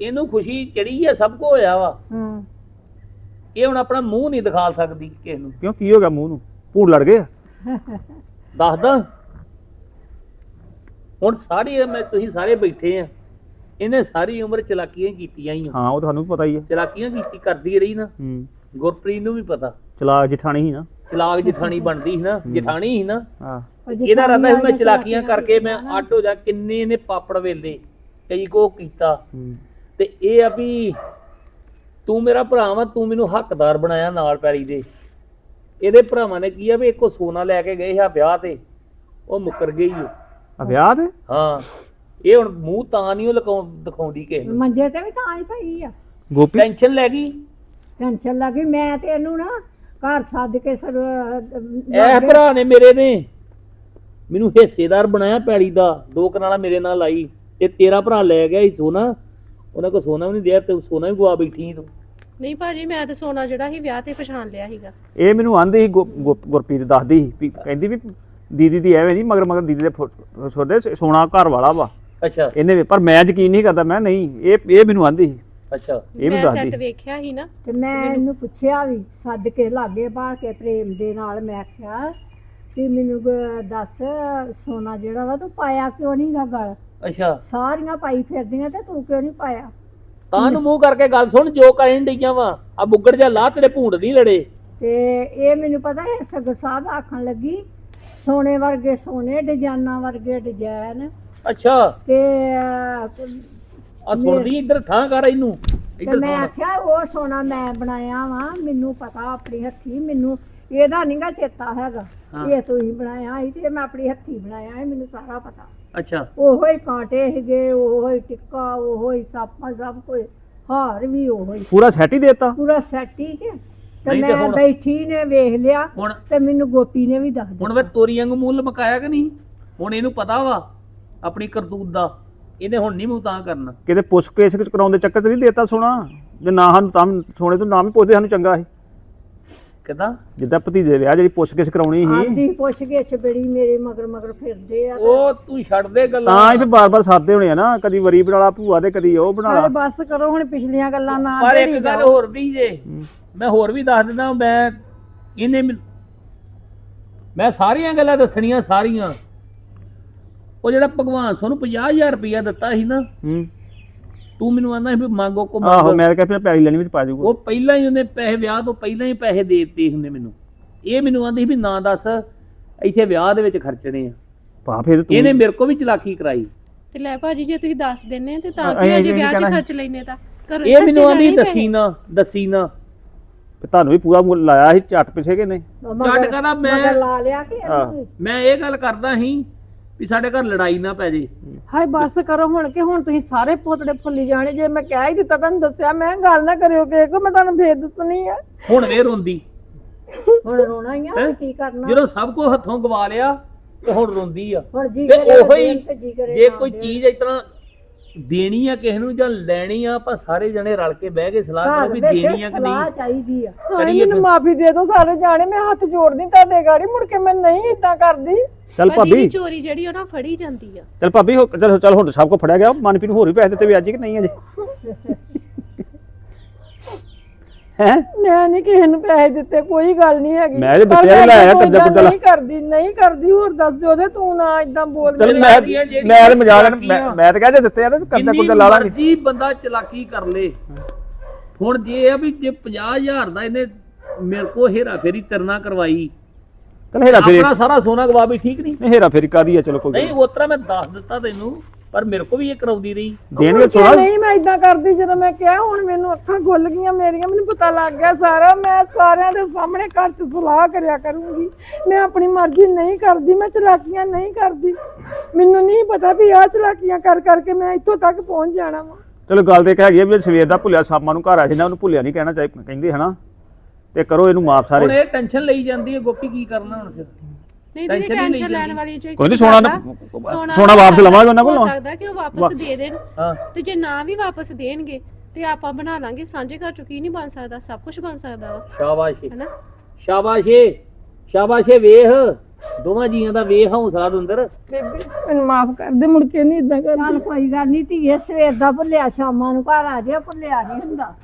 ਇਹਨੂੰ ਖੁਸ਼ੀ ਚੜੀ ਆ ਸਭ ਕੋ ਹੋਇਆ ਵਾ। ਹਾਂ। ਇਹ ਹੁਣ ਆਪਣਾ ਮੂੰਹ ਨਹੀਂ ਦਿਖਾ ਸਕਦੀ ਕਿਸੇ ਨੂੰ। ਕਿਉਂ ਕੀ ਹੋ ਗਿਆ ਮੂੰਹ ਨੂੰ? ਭੂੜ ਲੜ ਗਏ? <laughs> ਦੱਸਦਾ। ਹੁਣ ਸਾਰੀ ਮੈਂ ਤੁਸੀਂ ਸਾਰੇ ਬੈਠੇ ਆ। ਇਹਨੇ ਸਾਰੀ ਉਮਰ ਚਲਾਕੀਆਂ ਹੀ ਕੀਤੀਆਂ ਹੀ ਆ। ਹਾਂ ਉਹ ਤੁਹਾਨੂੰ ਵੀ ਪਤਾ ਹੀ ਆ। ਚਲਾਕੀਆਂ ਕੀਤੀ ਕਰਦੀ ਰਹੀ ਨਾ। ਹੂੰ। ਗੁਰਪ੍ਰੀਤ ਨੂੰ ਵੀ ਪਤਾ। ਚਲਾ ਜਠਾਣੀ ਸੀ ਨਾ। ਚਲਾਕ ਜਠਾਣੀ ਬਣਦੀ ਸੀ ਨਾ ਜਠਾਣੀ ਸੀ ਨਾ। ਆਹ ਇਹਦਾ ਰਹਿੰਦਾ ਸੀ ਮੈਂ ਚਲਾਕੀਆਂ ਕਰਕੇ ਮੈਂ ਅੱਡ ਹੋ ਜਾ ਕਿੰਨੇ ਨੇ ਪਾਪੜ ਵੇਲੇ ਕਈ ਕੋ ਕੀਤਾ। ਹੂੰ। ਤੇ ਇਹ ਆ ਵੀ ਤੂੰ ਮੇਰਾ ਭਰਾ ਵਾ ਤੂੰ ਮੈਨੂੰ ਹੱਕਦਾਰ ਬਣਾਇਆ ਨਾਲ ਪੈਰੀ ਦੇ। ਇਹਦੇ ਭਰਾਵਾਂ ਨੇ ਕੀ ਆ ਵੀ ਇੱਕੋ ਸੋਨਾ ਲੈ ਕੇ ਗਏ ਆ ਵਿਆਹ ਤੇ ਉਹ ਮੁੱਕਰ ਗਈ ਓ। ਆ ਵਿਆਹ ਤੇ? ਹਾਂ। ਇਹ ਹੁਣ ਮੂੰਹ ਤਾਂ ਨਹੀਂ ਉਹ ਲਕਾਉ ਦਿਖਾਉਂਦੀ ਕਿਸੇ ਨੂੰ। ਮੰਜੇ ਤੇ ਵੀ ਤਾਂ ਹੀ ਪਈ ਆ। ਗੋਪੀ? ਟੈਨਸ਼ਨ ਲੈ ਗਈ? ਟੈਨਸ਼ਨ ਲੱਗੀ ਮੈਂ ਤੇ ਇਹਨੂੰ ਨਾ ਘਰ ਸੱਦ ਕੇ ਸਰ ਇਹ ਭਰਾ ਨੇ ਮੇਰੇ ਨੇ। ਮੈਨੂੰ ਹਿੱਸੇਦਾਰ ਬਣਾਇਆ ਪੈਲੀ ਦਾ। ਦੋ ਕਨਾਲਾ ਮੇਰੇ ਨਾਲ ਲਾਈ। ਤੇ ਤੇਰਾ ਭਰਾ ਲੈ ਗਿਆ ਸੀ ਸੋਨਾ। ਉਹਨਾਂ ਕੋ ਸੋਨਾ ਵੀ ਨਹੀਂ ਦਿਆ ਤੇ ਸੋਨਾ ਵੀ ਗਵਾ ਬੈਠੀ ਤੂੰ। ਨਹੀਂ ਭਾਜੀ ਮੈਂ ਤੇ ਸੋਨਾ ਜਿਹੜਾ ਸੀ ਵਿਆਹ ਤੇ ਪਛਾਣ ਲਿਆ ਸੀਗਾ। ਇਹ ਮੈਨੂੰ ਆਂਦੀ ਸੀ ਗੁ- ਗੁ- ਗੁਰਪ੍ਰੀਤ ਦੱਸਦੀ ਸੀ ਵੀ ਕਹਿੰਦੀ ਵੀ ਦੀਦੀ ਦੀ ਐਵੇਂ ਨਹੀਂ ਮਗਰ ਮਗਰ ਦੀਦੀ ਦੇ ਫੋ- ਛੋਡੇ ਸੋਨਾ ਘਰ ਵਾਲਾ ਵਾ। ਅੱਛਾ। ਇਹਨੇ ਵੀ- ਪਰ ਮੈਂ ਯਕੀਨ ਨਹੀਂ ਕਰਦਾ ਮੈਂ ਨਹੀਂ ਇਹ ਇਹ ਮੈਨੂੰ ਆਂਦੀ ਸੀ। ਅੱਛਾ। ਇਹ ਵੀ ਮੈਂ ਦੱਸਦੀ ਸੈੱਟ ਵੇਖਿਆ ਸੀ ਨਾ ਤੇ ਮੈਂ ਇਹਨੂੰ ਪੁੱਛਿਆ ਵੀ ਸੱਦ ਕੇ ਲਾਗੇ ਬਾਹ ਕੇ ਪ੍ਰੇਮ ਦੇ ਨਾਲ ਮੈਂ ਆਖਿਆ ਕਿ ਮੈਨੂੰ ਗ- ਦੱਸ ਸੋਨਾ ਜਿਹੜਾ ਵਾ ਤੂੰ ਪਾਇਆ ਕਿਉਂ ਨਹੀਂ ਗਾ ਗਲ? ਅੱਛਾ। ਸਾਰੀਆਂ ਪਾਈ ਫਿਰਦੀਆਂ ਤੇ ਤੂੰ ਕਿਉਂ ਨਹੀਂ ਪਾਇਆ? ਤਾਂ ਨੂੰ ਮੂੰਹ ਕਰਕੇ ਗੱਲ ਸੁਣ ਜੋ ਕਹਿਣ ਡਈਆਂ ਵਾ ਆ ਬੁੱਗੜ ਜਾ ਲਾ ਤੇਰੇ ਭੂੰਡ ਨਹੀਂ ਲੜੇ। ਤੇ ਇਹ ਮੈਨੂੰ ਪਤਾ ਹੈ ਸਗ ਸਾਹਿਬ ਆਖਣ ਲੱਗੀ ਸੋਨੇ ਵਰਗੇ ਸੋਨੇ ਡਿਜ਼ਾਈਨਾਂ ਵਰਗੇ ਡਿਜ਼ਾਈਨ ਅੱਛਾ। ਤੇ ਅਹ, ਆ ਸੁਣਦੀ ਇੱਧਰ ਥਾਂ ਕਰ ਇਹਨੂੰ। ਤੇ ਇੱਧਰ ਮੈਂ ਸੁਣ ਆਖਿਆ ਉਹ ਸੋਨਾ ਮੈਂ ਬਣਾਇਆ ਵਾ ਮੈਨੂੰ ਪਤਾ ਆਪਣੀ ਹੱਥੀ ਮੈਨੂੰ ਇਹਦਾ ਨਹੀਂਗਾ ਚੇਤਾ ਹੈਗਾ ਹਾਂ। ਇਹ ਤੁਸੀਂ ਬਣਾਇਆ ਸੀ ਤੇ ਮੈਂ ਆਪਣੀ ਹੱਥੀ ਬਣਾਇਆ ਹੈ ਮੈਨੂੰ ਸਾਰਾ ਪਤਾ। ਅੱਛਾ। ਉਹੋ ਹੀ ਕਾਂਟੇ ਸੀਗੇ ਉਹੋ ਹੀ ਟਿੱਕਾ ਉਹੋ ਹੀ ਸੱਪ ਸਭ ਕੁਝ ਹਾਰ ਵੀ ਉਹੋ ਹੀ। ਪੂਰਾ ਸੈਟ ਹੀ ਦੇਤਾ? ਪੂਰਾ ਸੈੱਟ ਹੀ ਕੇ? ਤੇ ਨਹੀਂ ਤੇ ਮੈਂ ਹੁਣ- ਬੈਠੀ ਨੇ ਵੇਖ ਲਿਆ ਹੁਣ ਤੇ ਮੈਨੂੰ ਗੋਪੀ ਨੇ ਵੀ ਦੱਸ ਹੁਣ ਦਿੱਤਾ। ਵੇ ਤੋਰੀ ਵਾਂਗੂ ਮੂੰਹ ਲਮਕਾਇਆ ਕਿ ਨਹੀਂ? ਹੁਣ ਇਹਨੂੰ ਪਤਾ ਵਾ ਆਪਣੀ ਕਰਤੂਤ ਦਾ। ਇਹਨੇ ਹੁਣ ਨਹੀਂ ਮੂੰਹ ਤਾਂ ਕਰਨਾ। ਕਿਤੇ ਪੁੱਛ ਕੇਸ ਕਰਾਉਣ ਦੇ ਚੱਕਰ 'ਚ ਨਹੀਂ ਦੇਤਾ ਸੋਨਾ? ਜੇ ਨਾ ਸਾਨੂੰ ਤਾਂ ਸੋਨੇ ਤੋਂ ਨਾਮ ਹੀ ਪੁੱਛਦੇ ਸਾਨੂੰ ਚੰਗਾ ਸੀ। ਕਿਦਾਂ? ਜਿੱਦਾਂ ਭਤੀਜੇ ਦੇ ਵਿਆਹ ਜਿਹੜੀ ਪੁੱਛ ਕੇਸ ਕਰਾਉਣੀ ਸੀ। ਆਂਦੀ ਪੁੱਛ ਕੇ ਛਬੜੀ ਮੇਰੇ ਮਗਰ ਮਗਰ ਫਿਰਦੇ ਆ ਉਹ ਤੂੰ ਛੱਡ ਦੇ ਗੱਲਾਂ। ਤਾਂ ਹੀ ਫਿਰ ਬਾਰ-ਬਾਰ ਸਾਦੇ ਹੋਣੇ ਆ ਨਾ ਕਦੀ ਵਰੀ ਬਣਾ ਲਾ ਭੂਆ ਤੇ ਕਦੀ ਉਹ ਬਣਾ ਲਾ। ਹਾਏ ਬਸ ਕਰੋ ਹੁਣ ਪਿਛਲੀਆਂ ਗੱਲਾਂ ਨਾ ਪਰ ਇੱਕ ਗੱਲ। ਹੋਰ ਵੀ ਜੇ ਮੈਂ ਹੋਰ ਵੀ ਦੱਸ ਦਿੰਦਾ ਮੈਂ ਇਹਨੇ ਮੈਂ ਸਾਰੀਆਂ ਗੱਲਾਂ ਦੱਸਣੀਆਂ ਸਾਰੀਆਂ। ਉਹ ਜਿਹੜਾ ਭਗਵਾਨ ਸਾਨੂੰ 50000 ਰੁਪਇਆ ਦਿੱਤਾ ਸੀ ਨਾ ਹੂੰ। ਤੂੰ ਮੈਨੂੰ ਆਂਦਾ ਸੀ ਵੀ ਮੰਗੋ ਕੋ ਆਹੋ ਮੰਗੋ ਮੈਂ ਕਿਹਾ ਫਿਰ ਪੈਲੀ ਲੈਣੀ ਵਿੱਚ ਪਾ ਜਾਊਗਾ ਉਹ ਪਹਿਲਾਂ ਹੀ ਉਹਨੇ ਪੈਸੇ ਵਿਆਹ ਤੋਂ ਪਹਿਲਾਂ ਹੀ ਪੈਸੇ ਦੇ ਦਿੱਤੇ ਹੁੰਦੇ ਮੈਨੂੰ। ਇਹ ਮੈਨੂੰ ਆਂਦੀ ਸੀ ਵੀ ਨਾ ਦੱਸ ਇੱਥੇ ਵਿਆਹ ਦੇ ਵਿੱਚ ਖਰਚਣੇ ਆ। ਪਾ ਫਿਰ ਤੂੰ। ਇਹਨੇ ਮੇਰੇ ਕੋਲ ਵੀ ਚਲਾਕੀ ਕਰਾਈ। ਤੇ ਲੈ ਭਾਜੀ ਜੇ ਤੁਸੀਂ ਦੱਸ ਦਿੰਨੇ ਤੇ ਤਾਂ ਕਿ ਅਜੇ ਵਿਆਹ 'ਚ ਖਰਚ ਲੈਨੇ ਤਾਂ। ਘਰ ਇਹ ਮੈਨੂੰ ਆਂਦੀ ਦੱਸੀ। ਨਾ ਦੱਸੀ ਨਾ ਫਿਰ ਤੁਹਾਨੂੰ ਵੀ ਪੂਰਾ ਮੁੱਲ ਲਾਇਆ ਸੀ ਝੱਟ ਪਿੱਛੇ ਕਿ ਨਹੀਂ? ਛੱਡ ਕਹਦਾ ਮੈਂ ਲਾ ਲਿਆ ਕਿ। ਮੈਂ ਇਹ ਗੱਲ ਕਰਦਾ ਸੀ ਵੀ ਸਾਡੇ ਘਰ ਲੜਾਈ ਨਾ ਪੈ ਜੇ। ਹਾਏ ਬਸ ਕਰੋ ਹੁਣ ਕਿ ਹੁਣ ਤੁਸੀਂ ਸਾਰੇ ਪੋਤੜੇ ਫੁੱਲੀ ਜਾਣੇ ਜੇ ਮੈਂ ਕਹਿ ਹੀ ਦਿੱਤਾ ਤੁਹਾਨੂੰ ਦੱਸਿਆ ਮੈਂ ਗੱਲ ਨਾ ਕਰਿਓ ਕਿ ਕੋ ਮੈਂ ਤੁਹਾਨੂੰ ਭੇਜ ਦਿੱਤਨੀ ਆ। ਹੁਣ ਵੇ ਰੋਂਦੀ। ਹੁਣ ਰੋਣਾ ਹੀ ਆ ਹੈਂ? ਕੀ ਕਰਨਾ? ਜਦੋਂ ਸਭ ਕੁਝ ਹੱਥੋਂ ਗਵਾ ਲਿਆ ਤੇ ਹੁਣ ਰੋਂਦੀ ਆ। ਹੁਣ ਜੀ ਤੇ ਕਰੇ ਉਹੋ ਤੇ ਜੀ ਕਰੇ ਜੇ ਨਾ ਕੋਈ। ਚੀਜ਼ ਇਸ ਤਰ੍ਹਾਂ ਦੇਣੀ ਆ ਕਿਸੇ ਨੂੰ ਜਾਂ ਲੈਣੀ ਆ ਆਪਾਂ ਸਾਰੇ ਜਣੇ ਰਲ ਕੇ ਬਹਿ ਕੇ ਸਲਾਹ ਘਰ ਕਰੋ ਵੀ ਵਿੱਚ ਦੇਣੀ ਆ ਕਿ ਸਲਾਹ ਨਹੀਂ ਚਾਹੀਦੀ ਆ। ਹਾਏ ਕਰੀਏ ਮੈਨੂੰ ਫਿਰ। ਮਾਫੀ ਦੇ ਦਿਓ ਸਾਰੇ ਜਾਣੇ ਮੈਂ ਹੱਥ ਜੋੜਦੀ ਤੁਹਾਡੇ ਗਾੜੀ ਮੁੜ ਕੇ ਮੈਂ ਨਹੀਂ ਇਦਾਂ ਕਰਦੀ। ਚੱਲ ਭਾਬੀ। ਚੋਰੀ ਜਿਹੜੀ ਉਹ ਨਾ ਫੜੀ ਜਾਂਦੀ ਆ। ਚੱਲ ਭਾਬੀ ਹੋ- ਚੱਲ ਚੱਲ ਹੁਣ ਸਭ ਕੋ ਫੜਿਆ ਗਿਆ ਮਨਪ੍ਰੀਤ ਨੂੰ ਹੋਰ ਵੀ ਪੈਸੇ ਦਿੱਤੇ ਵੀ ਅੱਜ ਕਿ ਨਹੀਂ ਅਜੇ? ਹੈ? ਮੈਂ ਨਹੀਂ ਕਿਸੇ ਨੂੰ ਪੈਸੇ ਦਿੱਤੇ ਕੋਈ ਗੱਲ ਨਹੀਂ ਹੈਗੀ। ਮੈਂ ਜੇ ਪਰ ਦਿੱਤੇ ਆ, ਮੈਂ ਲੈ ਆਇਆ, ਕੋਈ ਕਰਜ਼ਾ ਗੱਲ ਕੁਰਜ਼ਾ ਨਹੀਂ ਕਰਦੀ ਨਹੀਂ ਕਰਦੀ ਹੋਰ ਦੱਸ ਦਿਓ ਤੇ ਤੂੰ ਨਾ ਇਦਾਂ ਬੋਲ ਚੱਲ ਮੈਂ ਮੈਂ ਤੇ ਮਜ਼ਾਕ ਲੈਣ- ਮੈਂ। ਮੈਂ ਤਾਂ ਕਹਿੰਦੇ ਦਿੱਤੇ ਆ ਤੇ ਕਰਦਾ ਕੁਰਦਾ ਲਾ ਲਾਂਗੇ। ਮਰਜ਼ੀ ਬੰਦਾ ਚਲਾਕੀ ਕਰ ਲੇ। ਹੁਣ ਜੇ ਇਹ ਆ ਵੀ ਜੇ 50000 ਦਾ ਇਹਨੇ ਮੇਰੇ ਕੋ ਹੇਰਾ ਫੇਰੀ ਤਰਨਾ ਕਰਵਾਈ। ਚੱਲ ਹੇਰਾ ਫੇਰੀ ਆਪਣਾ ਸਾਰਾ ਸੋਨਾ ਗਵਾ ਵੀ ਠੀਕ ਨਹੀਂ ਨਹੀਂ ਹੇਰਾ ਫੇਰੀ ਕਾਦੀ ਆ? ਚਲੋ ਕੋਈ ਗੱਲ ਨਹੀਂ ਉਤਰਾ ਮੈਂ ਦੱਸ ਦਿੱਤਾ ਤੈਨੂੰ। ਪਰ ਮੇਰੇ ਕੋ ਵੀ ਇਹ ਕਰਾਉਂਦੀ ਰਹੀ। ਨਹੀਂ। ਦੇਣਗੇ ਸੋਨਾ ਨਹੀਂ ਮੈਂ ਇਦਾਂ ਕਰਦੀ ਜਦੋਂ ਮੈਂ ਕਿਹਾ ਹੁਣ ਮੈਨੂੰ ਅੱਖਾਂ ਖੁੱਲ ਗਈਆਂ ਮੇਰੀਆਂ ਮੈਨੂੰ ਪਤਾ ਲੱਗ ਗਿਆ ਸਾਰਾ ਮੈਂ ਸਾਰਿਆਂ ਦੇ ਸਾਹਮਣੇ ਘਰ 'ਚ ਸਲਾਹ ਕਰਿਆ ਕਰੂੰਗੀ। ਮੈਂ ਆਪਣੀ ਮਰਜ਼ੀ ਨਹੀਂ ਕਰਦੀ ਮੈਂ ਚਲਾਕੀਆਂ ਨਹੀਂ ਕਰਦੀ। ਮੈਨੂੰ ਨਹੀਂ ਪਤਾ ਵੀ ਆਹ ਚਲਾਕੀਆਂ ਕਰ ਕਰਕੇ ਮੈਂ ਇੱਥੋਂ ਤੱਕ ਪਹੁੰਚ ਜਾਣਾ ਵਾ। ਚਲੋ ਗੱਲ ਤੇ ਇੱਕ ਹੈਗੀ ਆ ਵੀ ਸਵੇਰ ਦਾ ਭੁੱਲਿਆ ਸ਼ਾਮਾਂ ਨੂੰ ਘਰ ਆ ਜਾਂਦਾ ਉਹਨੂੰ ਭੁੱਲਿਆ ਨਹੀਂ ਕਹਿਣਾ ਚਾਹੀਦਾ ਕਹਿੰਦੇ ਹਨਾ। ਤੇ ਕਰੋ ਇਹਨੂੰ ਮਾਫ ਹੁਣ ਸਾਰੇ ਇਹ ਟੈਨਸ਼ਨ ਲਈ ਜਾਂਦੀ ਹੈ ਗੋਪੀ ਕੀ ਕਰਨਾ ਹੁਣ ਫਿਰ? ਨਹੀਂ ਦੀਦੀ Tension ਹੀ ਨਹੀਂ ਟੈਨਸ਼ਨ ਲੈਣ ਵਾਲੀ ਚੀਜ਼ ਕੋਈ ਨਹੀਂ ਸੋਨਾ ਤਾਂ- ਸੋਨਾ ਵਾਪਸ ਲਵਾਂਗੇ ਉਹਨਾਂ ਕੋਲੋਂ। ਹੋ ਸਕਦਾ ਕਿ ਉਹ ਵਾਪਸ ਦੇ ਦੇਣ। ਹਾਂ। ਤੇ ਜੇ ਨਾ ਵੀ ਵਾਪਸ ਦੇਣਗੇ ਤੇ ਆਪਾਂ ਬਣਾ ਲਾਂਗੇ। ਸਾਂਝੇ ਘਰ ਚੁੱਕੀ ਨਹੀਂ ਬਣ ਸਕਦਾ? ਸਭ ਕੁਝ ਬਣ ਸਕਦਾ ਵਾ। ਸ਼ਾਬਾਸ਼ੀ। ਹੈਨਾ? ਸ਼ਾਬਾਸ਼ੀ। ਸ਼ਾਬਾਸ਼ੀ ਵੇਖ। ਦੋਵਾਂ ਜੀਆਂ ਦਾ ਵੇਖ ਹੌਸਲਾ ਅੰਦਰ। ਬੇਬੀ ਮੈਨੂੰ ਮਾਫ ਕਰ ਦੇ ਮੁੜ ਕੇ ਨਹੀਂ ਇਦਾਂ ਕਰ ਚੱਲ ਕੋਈ ਗੱਲ ਨਹੀਂ ਧੀਏ ਸਵੇਰ ਦਾ ਭੁੱਲਿਆ ਸ਼ਾਮਾਂ ਨੂੰ ਘਰ ਆ ਜਾ ਭੁੱਲਿਆ ਨਹੀਂ ਹੁੰਦਾ।